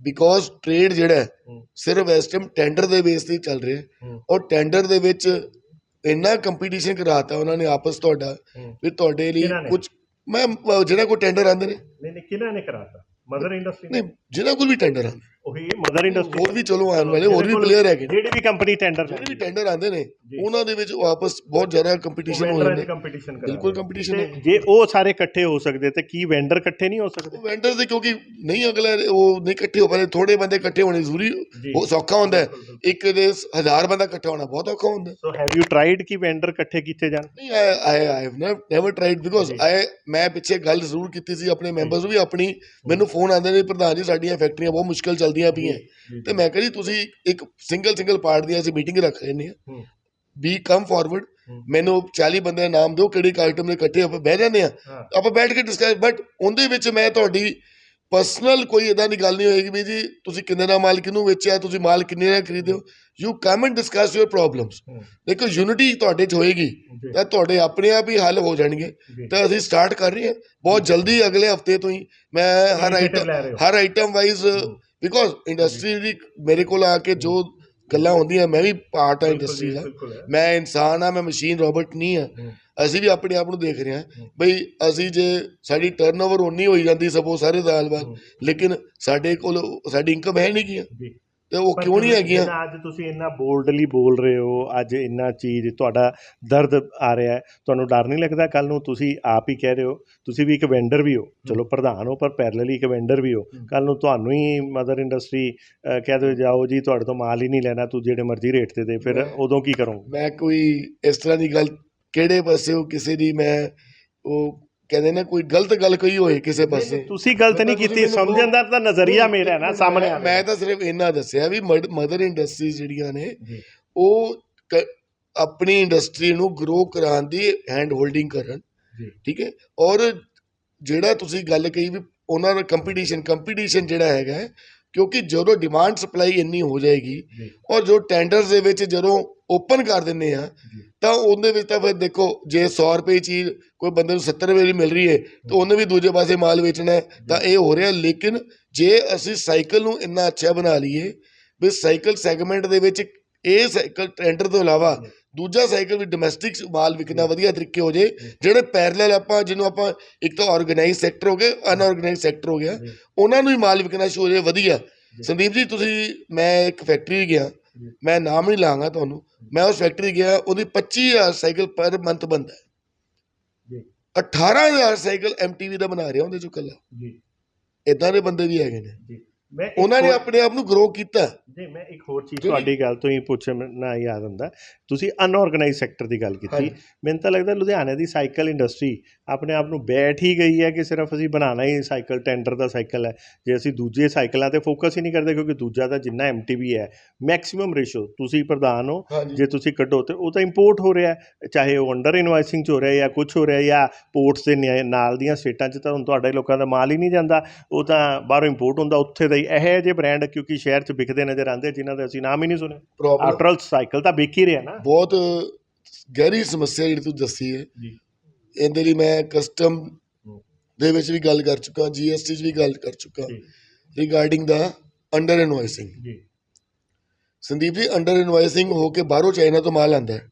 ਬਿਕੋਜ਼ ਟ੍ਰੇਡ ਜਿਹੜਾ। ਸਿਰਫ ਇਸ ਟਾਈਮ ਟੈਂਡਰ ਦੇ ਬੇਸ ਤੇ ਚੱਲ ਰਿਹਾ। ਔਰ ਟੈਂਡਰ ਦੇ ਵਿੱਚ ਇੰਨਾ ਕੰਪੀਟੀਸ਼ਨ ਕਰਾਤਾ ਉਹਨਾਂ ਨੇ ਆਪਸ ਤੁਹਾਡਾ। ਵੀ ਤੁਹਾਡੇ ਲਈ? ਕੁਝ ਮੈਂ ਜਿਹੜਾ ਕੋਈ ਟੈਂਡਰ ਆਉਂਦੇ ਨੇ। ਨਹੀਂ ਨਹੀਂ ਕਿਹਨਾਂ ਨੇ ਕਰਾਤਾ? ਮਦਰ ਇੰਡਸਟਰੀ ਨਹੀਂ ਜਿਹਨਾਂ ਕੋਲ ਵੀ ਟੈਂਡਰ ਆਉਂਦੇ ਉਹੀ ਮਦਰ ਇੰਡਸਟਰੀ ਹੋਰ ਵੀ ਚਲੋ ਆਉਣ ਵਾਲੇ ਹੋਰ ਵੀ ਪਲੇਅਰ ਹੈਗੇ ਨੇ। ਜਿਹੜੇ ਵੀ ਕੰਪਨੀ ਟੈਂਡਰ ਜਿਹੜੇ ਵੀ ਟੈਂਡਰ ਆਉਂਦੇ ਨੇ। ਉਹਨਾਂ ਦੇ ਵਿੱਚ ਉਹ ਆਪਸ ਬਹੁਤ ਜ਼ਿਆਦਾ ਕੰਪੀਟੀਸ਼ਨ ਹੋ ਜਾਂਦਾ ਕੰਪੀਟੀਸ਼ਨ ਬਿਲਕੁਲ competition ਹੈ। ਜੇ ਉਹ ਸਾਰੇ ਇਕੱਠੇ ਹੋ ਸਕਦੇ ਤੇ ਕੀ ਵੈਂਡਰ ਇਕੱਠੇ ਨਹੀਂ ਹੋ ਸਕਦੇ? ਵੈਂਡਰਸ ਦੇ ਕਿਉਂਕਿ ਨਹੀਂ ਅਗਲਾ ਉਹ ਨਹੀਂ ਇਕੱਠੇ ਹੋ ਪਾਉਂਦੇ ਥੋੜੇ ਬੰਦੇ ਇਕੱਠੇ ਹੋਣੇ ਜ਼ਰੂਰੀ ਜੀ। ਉਹ ਸੌਖਾ ਹੁੰਦਾ ਹੈ। ਇੱਕ ਦੇ ਹਜ਼ਾਰ ਬੰਦਾ ਇਕੱਠਾ ਹੋਣਾ ਬਹੁਤ ਔਖਾ ਹੁੰਦਾ। ਹੈ। ਸੋ ਹੈਵ ਯੂ ਟਰਾਈਡ ਕਿ ਵੈਂਡਰ ਇਕੱਠੇ ਕੀਤੇ ਜਾਣ? ਨਹੀਂ I I I have never tried because I ਮੈਂ ਪਿੱਛੇ ਗੱਲ ਜ਼ਰੂਰ ਕੀਤੀ ਸੀ ਆਪਣੇ ਮੈਂਬਰਸ ਨੂੰ ਵੀ ਆਪਣੀ ਮੈਨੂੰ ਫੋਨ ਆਉਂਦੇ ਨੇ ਪ੍ਰਧਾਨ ਜੀ ਸਾਡੀਆਂ ਫੈਕਟਰੀਆਂ ਬਹੁਤ ਮੁਸ਼ਕਲ ਚੱਲਦੀਆਂ ਪਈਆਂ। ਤੇ ਮੈਂ ਕਿਹਾ ਜੀ ਤੁਸੀਂ ਇੱਕ ਸਿੰਗਲ ਸਿੰਗਲ ਪਾਰਟ ਦੀ ਅਸੀਂ ਮੀਟਿੰਗ ਰੱਖ ਹਾਂ। ਹੂੰ। ਵੀ ਕਮ ਫਾਰਵਰਡ ਹੂੰ। ਮੈਨੂੰ 40 ਬੰਦੇ ਦਾ ਨਾਮ ਦਿਓ ਕਿਹੜੀ ਆਈਟਮ ਦੇ ਇਕੱਠੇ ਆਪਾਂ ਬਹਿ ਜਾਂਦੇ ਆ ਹਾਂ। ਆਪਾਂ ਬੈਠ ਕੇ ਡਿਸਕਸ ਬਟ ਉਹਦੇ ਵਿੱਚ ਮੈਂ ਤੁਹਾਡੀ ਪਰਸਨਲ ਕੋਈ ਇਦਾਂ ਦੀ ਗੱਲ ਨਹੀਂ ਹੋਏਗੀ ਵੀ ਜੀ ਤੁਸੀਂ ਕਿੰਨੇ ਦਾ ਮਾਲ ਕਿਹਨੂੰ ਵੇਚਿਆ ਤੁਸੀਂ ਮਾਲ ਕਿੰਨੇ ਦਾ ਖਰੀਦਿਓ। You come and discuss your problems hmm. ਦੇਖੋ ਯੂਨਿਟੀ ਤੁਹਾਡੇ 'ਚ ਹੋਏਗੀ। ਤਾਂ ਤੁਹਾਡੇ ਆਪਣੇ ਆਪ ਹੀ ਹੱਲ ਹੋ ਜਾਣਗੇ। ਤਾਂ ਅਸੀਂ ਸਟਾਰਟ ਕਰ ਰਹੇ ਹਾਂ। ਬਹੁਤ ਜਲਦੀ ਅਗਲੇ ਹਫ਼ਤੇ ਤੋਂ ਹੀ ਮੈਂ ਹਰ ਆਈਟਮ ਹੋ। ਹਰ ਆਈਟਮ ਵਾਈਜ਼ ਬਿਕੋਜ਼ ਇੰਡਸਟਰੀ ਦੀ ਮੇਰੇ ਕੋਲ ਆ ਕੇ ਜੋ ਗੱਲਾਂ ਹੁੰਦੀਆਂ ਮੈਂ ਵੀ ਪਾਰਟ ਆ ਇੰਡਸਟਰੀ ਦਾ। ਮੈਂ ਇਨਸਾਨ ਆ ਮੈਂ ਮਸ਼ੀਨ ਰੋਬੋਟ ਨਹੀਂ ਆ। ਅਸੀਂ ਵੀ ਆਪਣੇ ਆਪ ਨੂੰ ਦੇਖ ਰਹੇ ਹਾਂ। ਬਈ ਅਸੀਂ ਜੇ ਸਾਡੀ ਟਰਨਓਵਰ ਉਨੀ ਹੋਈ ਜਾਂਦੀ ਸਪੋਜ਼ ਸਾਰੇ ਸਾਲ ਬਾਅਦ। ਲੇਕਿਨ ਸਾਡੇ ਕੋਲ ਸਾਡੀ ਇਨਕਮ ਹੈ ਨਹੀਂ ਕੀ ਤੇ ਉਹ ਪਰ ਕਿਉਂ ਨਹੀਂ ਹੈਗੀਆਂ? ਅੱਜ ਤੁਸੀਂ ਇੰਨਾ ਬੋਲਡਲੀ ਬੋਲ ਰਹੇ ਹੋ ਅੱਜ ਇੰਨਾ ਚੀਜ਼ ਤੁਹਾਡਾ ਦਰਦ ਆ ਰਿਹਾ ਹੈ ਤੁਹਾਨੂੰ ਡਰ ਨਹੀਂ ਲੱਗਦਾ ਕੱਲ ਨੂੰ? ਤੁਸੀਂ ਆਪ ਹੀ ਕਹਿ ਰਹੇ ਹੋ ਤੁਸੀਂ ਵੀ ਇੱਕ ਵੈਂਡਰ ਵੀ ਹੋ। ਚਲੋ ਪ੍ਰਧਾਨ ਹੋ ਪਰ ਪੈਰਲਲੀ ਇੱਕ ਵੈਂਡਰ ਵੀ ਹੋ। ਕੱਲ ਨੂੰ ਤੁਹਾਨੂੰ ਹੀ ਮਦਰ ਇੰਡਸਟਰੀ ਕਹਿ ਦਿਓ ਜਾਓ ਜੀ ਤੁਹਾਡੇ ਤੋਂ ਮਾਲ ਹੀ ਨਹੀਂ ਲੈਣਾ ਤੂੰ ਜਿਹੜੇ ਮਰਜ਼ੀ ਰੇਟ ਤੇ ਦੇ ਫਿਰ ਉਦੋਂ ਕੀ ਕਰੋਗੇ? ਮੈਂ ਕੋਈ ਇਸ ਤਰ੍ਹਾਂ ਦੀ ਗੱਲ ਕਿਹੜੇ ਪਾਸੇ ਉਹ ਕਿਸੇ ਦੀ ਮੈਂ ਉਹ ਕਹਿੰਦੇ ਨਾ ਕੋਈ ਗਲਤ ਗੱਲ ਕਹੀ ਹੋਏ ਕਿਸੇ ਪਾਸੇ। ਤੁਸੀਂ ਗਲਤ ਨਹੀਂ ਕੀਤੀ ਸਮਝਣ ਦਾ ਤਾਂ ਨਜ਼ਰੀਆ ਮੇਰਾ ਨਾ ਸਾਹਮਣੇ ਆ ਮੈਂ ਤਾਂ ਸਿਰਫ ਇੰਨਾ ਦੱਸਿਆ ਵੀ ਮਦਰ ਇੰਡਸਟਰੀਜ਼ ਜਿਹੜੀਆਂ ਨੇ ਉਹ ਆਪਣੀ ਇੰਡਸਟਰੀ ਨੂੰ ਗਰੋ ਕਰਾਉਣ ਦੀ ਹੈਂਡ ਹੋਲਡਿੰਗ ਕਰਨ ਠੀਕ ਹੈ? ਔਰ ਜਿਹੜਾ ਤੁਸੀਂ ਗੱਲ ਕਹੀ ਵੀ ਉਹਨਾਂ ਦਾ ਕੰਪੀਟੀਸ਼ਨ ਕੰਪੀਟੀਸ਼ਨ ਜਿਹੜਾ ਹੈਗਾ ਕਿਉਂਕਿ ਜਦੋਂ ਡਿਮਾਂਡ ਸਪਲਾਈ ਇੰਨੀ ਹੋ ਜਾਏਗੀ ਔਰ ਜੋ ਟੈਂਡਰਸ ਦੇ ਵਿੱਚ ਜਦੋਂ ਓਪਨ ਕਰ ਦਿੰਦੇ ਆ ਤਾਂ ਉਹਦੇ ਵਿੱਚ ਤਾਂ ਫਿਰ ਦੇਖੋ ਜੇ 100 ਰੁਪਏ ਦੀ ਚੀਜ਼ ਕੋਈ ਬੰਦੇ ਨੂੰ 70 ਰੁਪਏ ਦੀ ਮਿਲ ਰਹੀ ਹੈ ਤਾਂ ਉਹਨੇ ਵੀ ਦੂਜੇ ਪਾਸੇ ਮਾਲ ਵੇਚਣਾ ਤਾਂ ਇਹ ਹੋ ਰਿਹਾ ਲੇਕਿਨ ਜੇ ਅਸੀਂ ਸਾਈਕਲ ਨੂੰ ਇੰਨਾ ਅੱਛਾ ਬਣਾ ਲਈਏ ਵੀ ਸਾਈਕਲ ਸੈਗਮੈਂਟ ਦੇ ਵਿੱਚ ਇਹ ਸਾਈਕਲ ਟੈਂਡਰ ਤੋਂ ਇਲਾਵਾ ਦੂਜਾ ਸਾਈਕਲ ਵੀ ਡੋਮੈਸਟਿਕ ਮਾਲ ਵਿਕਣਾ ਵਧੀਆ ਤਰੀਕੇ ਹੋ ਜੇ ਜਿਹੜੇ ਪੈਰਲਲ ਆਪਾਂ ਜਿਹਨੂੰ ਆਪਾਂ ਇੱਕ ਤਾਂ ਆਰਗੇਨਾਈਜ਼ ਸੈਕਟਰ ਹੋ ਗਿਆ ਅਨਆਰਗੇਨਾਈਜ਼ ਸੈਕਟਰ ਹੋ ਗਿਆ। ਉਹਨਾਂ ਨੂੰ ਹੀ ਮਾਲ ਵਿਕਣਾ ਸ਼ੁਰੂ ਹੋ ਜੇ ਵਧੀਆ। ਸੰਦੀਪ ਜੀ ਤੁਸੀਂ ਮੈਂ ਇੱਕ ਫੈਕਟਰੀ ਗਿਆ। ਮੈਂ ਨਾਮ ਨਹੀਂ ਲਾਂਗਾ ਤੁਹਾਨੂੰ। ਮੈਂ ਉਸ ਫੈਕਟਰੀ ਗਿਆ ਉਹਦੀ 25000 ਸਾਈਕਲ ਪਰ ਮੰਥ ਬੰਦਾ ਜੀ। 18000 ਸਾਈਕਲ ਐਮਟੀਵੀ ਦਾ ਬਣਾ ਰਿਹਾ ਉਹਦੇ ਚੋਂ ਕੱਲਾ ਜੀ। ਇਦਾਂ ਦੇ ਬੰਦੇ ਵੀ ਹੈਗੇ ਨੇ। ਜੀ। ਮੈਂ ਇੱਕ ਉਹਨਾਂ ਨੇ ਹੋਰ- ਆਪਣੇ ਆਪ ਨੂੰ ਗਰੋ ਕੀਤਾ। ਜੀ ਮੈਂ ਇੱਕ ਹੋਰ ਚੀਜ਼। ਤੁਹਾਡੀ ਗੱਲ ਤੋਂ ਹੀ ਪੁੱਛਣਾ ਯਾਦ ਹੁੰਦਾ। ਤੁਸੀਂ ਅਨਆਰਗੇਨਾਈਜ਼ ਸੈਕਟਰ ਦੀ ਗੱਲ ਕੀਤੀ। ਹਾਂਜੀ। ਮੈਨੂੰ ਤਾਂ ਲੱਗਦਾ ਲੁਧਿਆਣੇ ਦੀ ਸਾਈਕਲ ਇੰਡਸਟਰੀ ਆਪਣੇ ਆਪ ਨੂੰ ਬੈਠ ਹੀ ਗਈ ਹੈ ਕਿ ਸਿਰਫ ਅਸੀਂ ਬਣਾਉਣਾ ਹੀ ਸਾਈਕਲ ਟੈਂਡਰ ਦਾ ਸਾਈਕਲ ਹੈ। ਜੇ ਅਸੀਂ ਦੂਜੇ ਸਾਈਕਲਾਂ ਤੇ ਫੋਕਸ ਹੀ ਨਹੀਂ ਕਰਦੇ ਕਿਉਂਕਿ ਦੂਜਾ ਤਾਂ ਜਿੰਨਾ ਐਮਟੀਵੀ ਹੈ। ਮੈਕਸਿਮਮ ਰੇਸ਼ੋ ਤੁਸੀਂ ਪ੍ਰਧਾਨ ਹੋ। ਹਾਂਜੀ। ਜੇ ਤੁਸੀਂ ਕੱਢੋ ਤੇ ਉਹ ਤਾਂ ਇੰਪੋਰਟ ਹੋ ਰਿਹਾ ਹੈ। ਚਾਹੇ ਉਹ ਅੰਡਰ ਇਨਵਾਈਸਿੰਗ ਚ ਹੋ ਰਿਹਾ ਜਾਂ ਕੁਝ ਹੋ ਰਿਹਾ ਜਾਂ ਪੋਰਟਸ ਦੇ ਨਿਆ- ਨਾਲ ਦੀਆਂ ਸਟੇਟਾਂ 'ਚ ਤਾਂ ਹੁਣ ਤੁਹਾਡੇ ਲੋਕਾਂ ਦਾ ਮਾਲ ਹੀ ਨਹੀਂ ਜਾਂਦਾ। ਉਹ ਤਾਂ ਬਾਹਰੋਂ ਇੰਪੋਰਟ ਹੁੰਦਾ ਉੱਥੇ ਦਾ ਹੀ ਇਹੋ ਜਿਹੇ ਬ੍ਰਾਂਡ ਕਿਉਂਕਿ ਸ਼ਹਿਰ 'ਚ ਵਿਕਦੇ ਨਜ਼ਰ ਆਉਂਦੇ ਜਿਨ੍ਹਾਂ ਦਾ ਅਸੀਂ ਨਾਮ ਹੀ ਨਹੀਂ ਸੁਣਿਆ। ਆਫਟਰ ਆਲ ਸਾਈਕਲ ਤਾਂ ਵਿਕ ਹੀ ਰਿਹਾ ਨਾ। ਬਹੁਤ ਗਹਿਰੀ ਸਮੱਸਿਆ ਜਿਹੜੀ ਤੂੰ ਦੱਸੀ ਹੈ। ਜੀ। ਇਹਦੇ ਲਈ ਮੈਂ ਕਸਟਮ ਦੇ ਵਿੱਚ ਵੀ ਗੱਲ ਕਰ ਚੁੱਕਾ ਜੀਐਸਟੀ 'ਚ ਵੀ ਗੱਲ ਕਰ ਚੁੱਕਾ ਜੀ। ਰਿਗਾਰਡਿੰਗ ਦਾ ਅੰਡਰ ਇਨਵੋਇਸਿੰਗ ਜੀ। ਸੰਦੀਪ ਜੀ ਅੰਡਰ ਇਨਵੋਇਸਿੰਗ ਹੋ ਕੇ ਬਾਹਰੋਂ ਚਾਈਨਾ ਤੋਂ ਮਾਲ ਆਂਦਾ ਹੈ।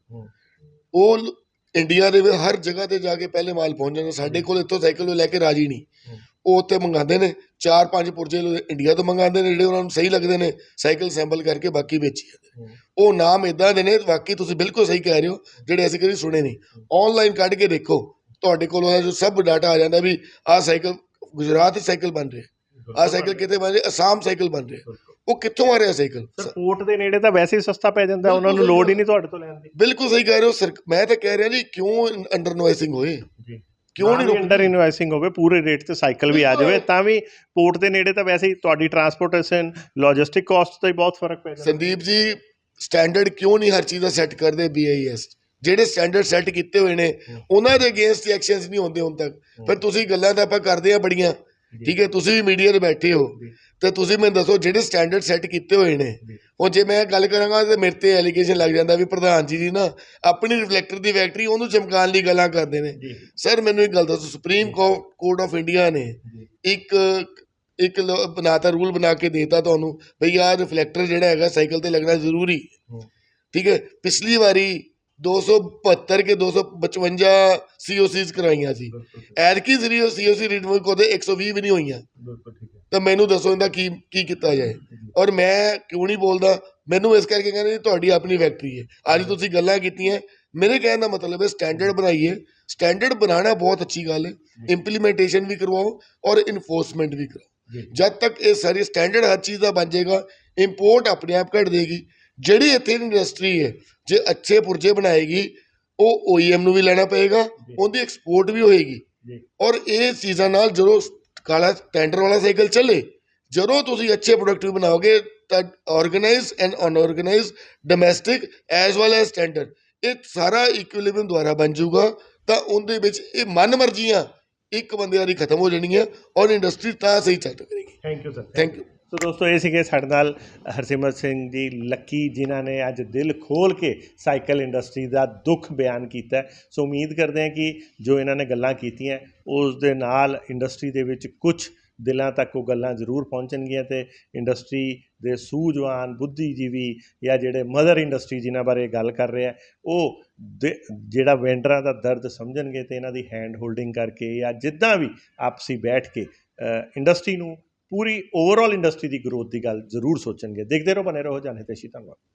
ਉਹ ਲ- ਇੰਡੀਆ ਦੇ ਵਿੱਚ ਹਰ ਜਗ੍ਹਾ ਤੇ ਜਾ ਕੇ ਪਹਿਲੇ ਮਾਲ ਪਹੁੰਚ ਜਾਂਦਾ। ਸਾਡੇ ਕੋਲ ਇੱਥੋਂ ਸਾਈਕਲ ਲੈ ਕੇ ਰਾਜੀ ਨਹੀਂ। ਉਹ ਉੱਥੇ ਮੰਗਾਉਂਦੇ ਨੇ। ਚਾਰ ਪੰਜ ਪੁਰਜੇ ਲੁ- ਇੰਡੀਆ ਤੋਂ ਮੰਗਾਉਂਦੇ ਨੇ ਜਿਹੜੇ ਉਹਨਾਂ ਨੂੰ ਸਹੀ ਲੱਗਦੇ ਨੇ। ਸਾਈਕਲ ਸੈਂਪਲ ਕਰਕੇ ਬਾਕੀ ਵੇਚੀ ਜਾਂਦੇ। ਉਹ ਨਾਮ ਇਦਾਂ ਦੇ ਨੇ ਵਾਕਈ ਤੁਸੀਂ ਬਿਲਕੁਲ ਸਹੀ ਕਹਿ ਰਹੇ ਹੋ ਜਿਹੜੇ ਅਸੀਂ ਕਦੀ ਸੁਣੇ ਨਹੀਂ। ਆਨਲਾਈਨ ਕੱਢ ਕੇ ਦੇਖੋ ਤੁਹਾਡੇ ਕੋਲ ਉਹਦਾ ਜੋ ਸਭ ਡਾਟਾ ਆ ਜਾਂਦਾ ਵੀ ਆਹ ਸਾਈਕਲ ਗੁਜਰਾਤ 'ਚ ਸਾਈਕਲ ਬਣ ਰਿਹਾ। ਆਹ ਸਾਈਕਲ ਕਿਤੇ ਬਣ ਰਿਹਾ? ਅਸਾਮ ਸਾਈਕਲ ਬਣ ਰਿਹਾ। ਉਹ ਕਿੱਥੋਂ ਆ ਰਿਹਾ ਸਾਈਕਲ? ਪੋਰਟ ਦੇ ਨੇੜੇ ਤਾਂ ਵੈਸੇ ਹੀ ਸਸਤਾ ਪੈ ਜਾਂਦਾ ਉਹਨਾਂ ਨੂੰ ਲੋੜ ਹੀ ਨਹੀਂ ਤੁਹਾਡੇ ਤੋਂ ਲੈਣ ਦੀ। ਬਿਲਕੁਲ ਸਹੀ ਕਹਿ ਰਹੇ ਹੋ ਸਰ ਮੈਂ ਤਾਂ ਕਹਿ ਰਿਹਾ ਜੀ ਕਿਉਂ ਅੰਡਰ ਨੋਇਸਿੰਗ ਹੋਏ? ਜੀ। ਕਿਉਂ ਨਹੀਂ ਅੰਡਰ ਇਨਵੋਇਸਿੰਗ ਹੋਵੇ ਪੂਰੇ ਰੇਟ ਤੇ ਸਾਈਕਲ ਵੀ ਆ ਜਾਵੇ ਤਾਂ ਵੀ ਪੋਰਟ ਦੇ ਨੇੜੇ ਤਾਂ ਵੈਸੇ ਹੀ ਤੁਹਾਡੀ ਟਰਾਂਸਪੋਰਟੇਸ਼ਨ ਲੌਜਿਸਟਿਕ ਕਾਸਟ ਹੀ ਬਹੁਤ ਫ਼ਰਕ ਪੈ ਜਾਂਦਾ। ਸੰਦੀਪ ਜੀ ਸਟੈਂਡਰਡ ਕਿਉਂ ਨਹੀਂ ਹਰ ਚੀਜ਼ ਦਾ ਸੈੱਟ ਕਰਦੇ BIS ਜਿਹੜੇ ਸਟੈਂਡਰਡ ਸੈੱਟ ਕੀਤੇ ਹੋਏ ਨੇ ਉਹਨਾਂ ਦੇ ਅਗੇਂਸਟ ਐਕਸ਼ਨਸ ਨਹੀਂ ਹੁੰਦੇ ਹੁਣ ਤੱਕ। ਪਰ ਤੁਸੀਂ ਗੱਲਾਂ ਤਾਂ ਆਪਾਂ ਕਰਦੇ ਆ ਬੜੀਆਂ। ਠੀਕ ਹੈ ਤੁਸੀਂ ਵੀ ਮੀਡੀਆ 'ਤੇ ਬੈਠੇ ਹੋ। ਤੇ ਤੁਸੀਂ ਮੈਨੂੰ ਦੱਸੋ ਜਿਹੜੇ ਸਟੈਂਡਰਡ ਸੈੱਟ ਕੀਤੇ ਹੋਏ ਨੇ। ਹੁਣ ਜੇ ਮੈਂ ਗੱਲ ਕਰਾਂਗਾ ਤੇ ਮੇਰੇ ਤੇ ਐਲੀਗੇਸ਼ਨ ਲੱਗ ਜਾਂਦਾ ਵੀ ਪ੍ਰਧਾਨ ਜੀ ਦੀ ਨਾ ਆਪਣੀ ਰਿਫਲੈਕਟਰ ਦੀ ਫੈਕਟਰੀ ਉਹਨੂੰ ਚਮਕਾਉਣ ਲਈ ਗੱਲਾਂ ਕਰਦੇ ਨੇ। ਸਰ ਮੈਨੂੰ ਇੱਕ ਗੱਲ ਦੱਸੋ ਸੁਪਰੀਮ ਕੋਰਟ ਆਫ ਇੰਡੀਆ ਨੇ ਇੱਕ ਇੱਕ ਬਣਾਤਾ ਰੂਲ ਬਣਾ ਕੇ ਦੇਤਾ ਤੁਹਾਨੂੰ ਭਈ ਆਹ ਰਿਫਲੈਕਟਰ ਜਿਹੜਾ ਹੈਗਾ ਸਾਈਕਲ ਤੇ ਲੱਗਣਾ ਜ਼ਰੂਰੀ। ਠੀਕ ਹੈ? ਪਿਛਲੀ ਵਾਰੀ 272 ਕੇ 255 ਸੀਓਸੀਜ਼ ਕਰਵਾਈਆਂ ਸੀ। ਐਤਕੀ ਜ਼ਰੀਓ ਸੀਓਸੀ ਰਿਨਿਊਅਲ ਕੋਦੇ 120 ਵੀ ਨਹੀਂ ਹੋਈਆਂ। ਬਿਲਕੁਲ ਠੀਕ ਹੈ। ਤਾਂ ਮੈਨੂੰ ਦੱਸੋ ਇਹਦਾ ਕੀ ਕੀ ਕੀਤਾ ਜਾਏ। ਔਰ ਮੈਂ ਕਿਉਂ ਨਹੀਂ ਬੋਲਦਾ? ਮੈਨੂੰ ਇਸ ਕਰਕੇ ਕਹਿੰਦੇ ਤੁਹਾਡੀ ਆਪਣੀ ਫੈਕਟਰੀ ਹੈ। ਅੱਜ ਤੁਸੀਂ ਗੱਲਾਂ ਕੀਤੀਆਂ। ਮੇਰੇ ਕਹਿਣ ਦਾ ਮਤਲਬ ਹੈ ਸਟੈਂਡਰਡ ਬਣਾਈਏ। ਸਟੈਂਡਰਡ ਬਣਾਉਣਾ ਬਹੁਤ ਅੱਛੀ ਗੱਲ ਹੈ। ਇੰਪਲੀਮੈਂਟੇਸ਼ਨ ਵੀ ਕਰਵਾਓ ਔਰ ਇਨਫੋਰਸਮੈਂਟ ਵੀ ਕਰਵਾਓ। ਜਦ ਤੱਕ ਇਹ ਸਾਰੀ ਸਟੈਂਡਰਡ ਹਰ ਚੀਜ਼ ਦਾ ਬਣ ਜਾਏਗਾ ਇੰਪੋਰਟ ਆਪਣੇ ਆਪ ਘਟ ਦੇਗੀ। ਜਿਹੜੀ ਇੱਥੇ ਇੰਡਸਟਰੀ ਹੈ ਜੇ ਅੱਛੇ ਪੁਰਜੇ ਬਣਾਏਗੀ ਉਹ OEM ਨੂੰ ਵੀ ਲੈਣਾ ਪਏਗਾ ਉਹਦੀ ਐਕਸਪੋਰਟ ਵੀ ਹੋਏਗੀ। ਔਰ ਇਹ ਚੀਜ਼ਾਂ ਨਾਲ ਜਦੋਂ ਕਾਲਾ ਟੈਂਡਰ ਵਾਲਾ ਸਾਈਕਲ ਚੱਲੇ ਜਦੋਂ ਤੁਸੀਂ ਅੱਛੇ ਪ੍ਰੋਡਕਟ ਵੀ ਬਣਾਓਗੇ ਤਾਂ organise and unorganise domestic as well as tender ਇਹ ਸਾਰਾ ਇਕੁਇਲਿਬ੍ਰਿਅਮ ਦੁਆਰਾ ਬਣ ਜਾਊਗਾ ਤਾਂ ਉਹਦੇ ਵਿੱਚ ਇਹ ਮਨ ਮਰਜ਼ੀਆਂ ਇੱਕ ਬੰਦੇ ਦੀ ਖਤਮ ਹੋ ਜਾਣਗੀਆਂ ਔਰ ਇੰਡਸਟਰੀ ਤਾਂ ਸਹੀ ਚੱਲ ਕਰੇਗੀ thank you sir thank you so ਦੋਸਤੋ, ਇਹ ਸੀਗੇ ਸਾਡੇ ਨਾਲ ਹਰਸਿਮਰਤ ਸਿੰਘ ਜੀ, ਲੱਕੀ, ਜਿਨ੍ਹਾਂ ਨੇ ਅੱਜ ਦਿਲ ਖੋਲ ਕੇ ਸਾਈਕਲ ਇੰਡਸਟਰੀ ਦਾ ਦੁੱਖ ਬਿਆਨ ਕੀਤਾ ਸੋ ਉਮੀਦ ਕਰਦੇ ਹਾਂ ਕਿ ਜੋ ਇਹਨਾਂ ਨੇ ਗੱਲਾਂ ਕੀਤੀਆਂ, ਉਸ ਦੇ ਨਾਲ ਇੰਡਸਟਰੀ ਦੇ ਵਿੱਚ ਕੁਝ ਦਿਲਾਂ ਤੱਕ ਉਹ ਗੱਲਾਂ ਜ਼ਰੂਰ ਪਹੁੰਚਣਗੀਆਂ ਤੇ ਇੰਡਸਟਰੀ ਦੇ ਸੂਝਵਾਨ, ਬੁੱਧੀਜੀਵੀ ਜਾਂ ਜਿਹੜੇ ਮਦਰ ਇੰਡਸਟਰੀ ਜਿਨ੍ਹਾਂ ਬਾਰੇ ਗੱਲ ਕਰ ਰਿਹਾ ਉਹ ਦੇ- ਜਿਹੜਾ ਵੈਂਡਰਾਂ ਦਾ ਦਰਦ ਸਮਝਣਗੇ ਤੇ ਇਹਨਾਂ ਦੀ ਹੈਂਡ ਹੋਲਡਿੰਗ ਕਰਕੇ ਜਾਂ ਜਿੱਦਾਂ ਵੀ ਆਪਸੀ ਬੈਠ ਕੇ ਇੰਡਸਟਰੀ ਨੂੰ ਪੂਰੀ ਓਵਰਆਲ ਇੰਡਸਟਰੀ ਦੀ ਗਰੋਥ ਦੀ ਗੱਲ ਜ਼ਰੂਰ ਸੋਚਣਗੇ। ਦੇਖਦੇ ਰਹੋ ਬਨੇ ਰਹੋ, ਜਾਣੇ ਤੇ ਧੰਨਵਾਦ।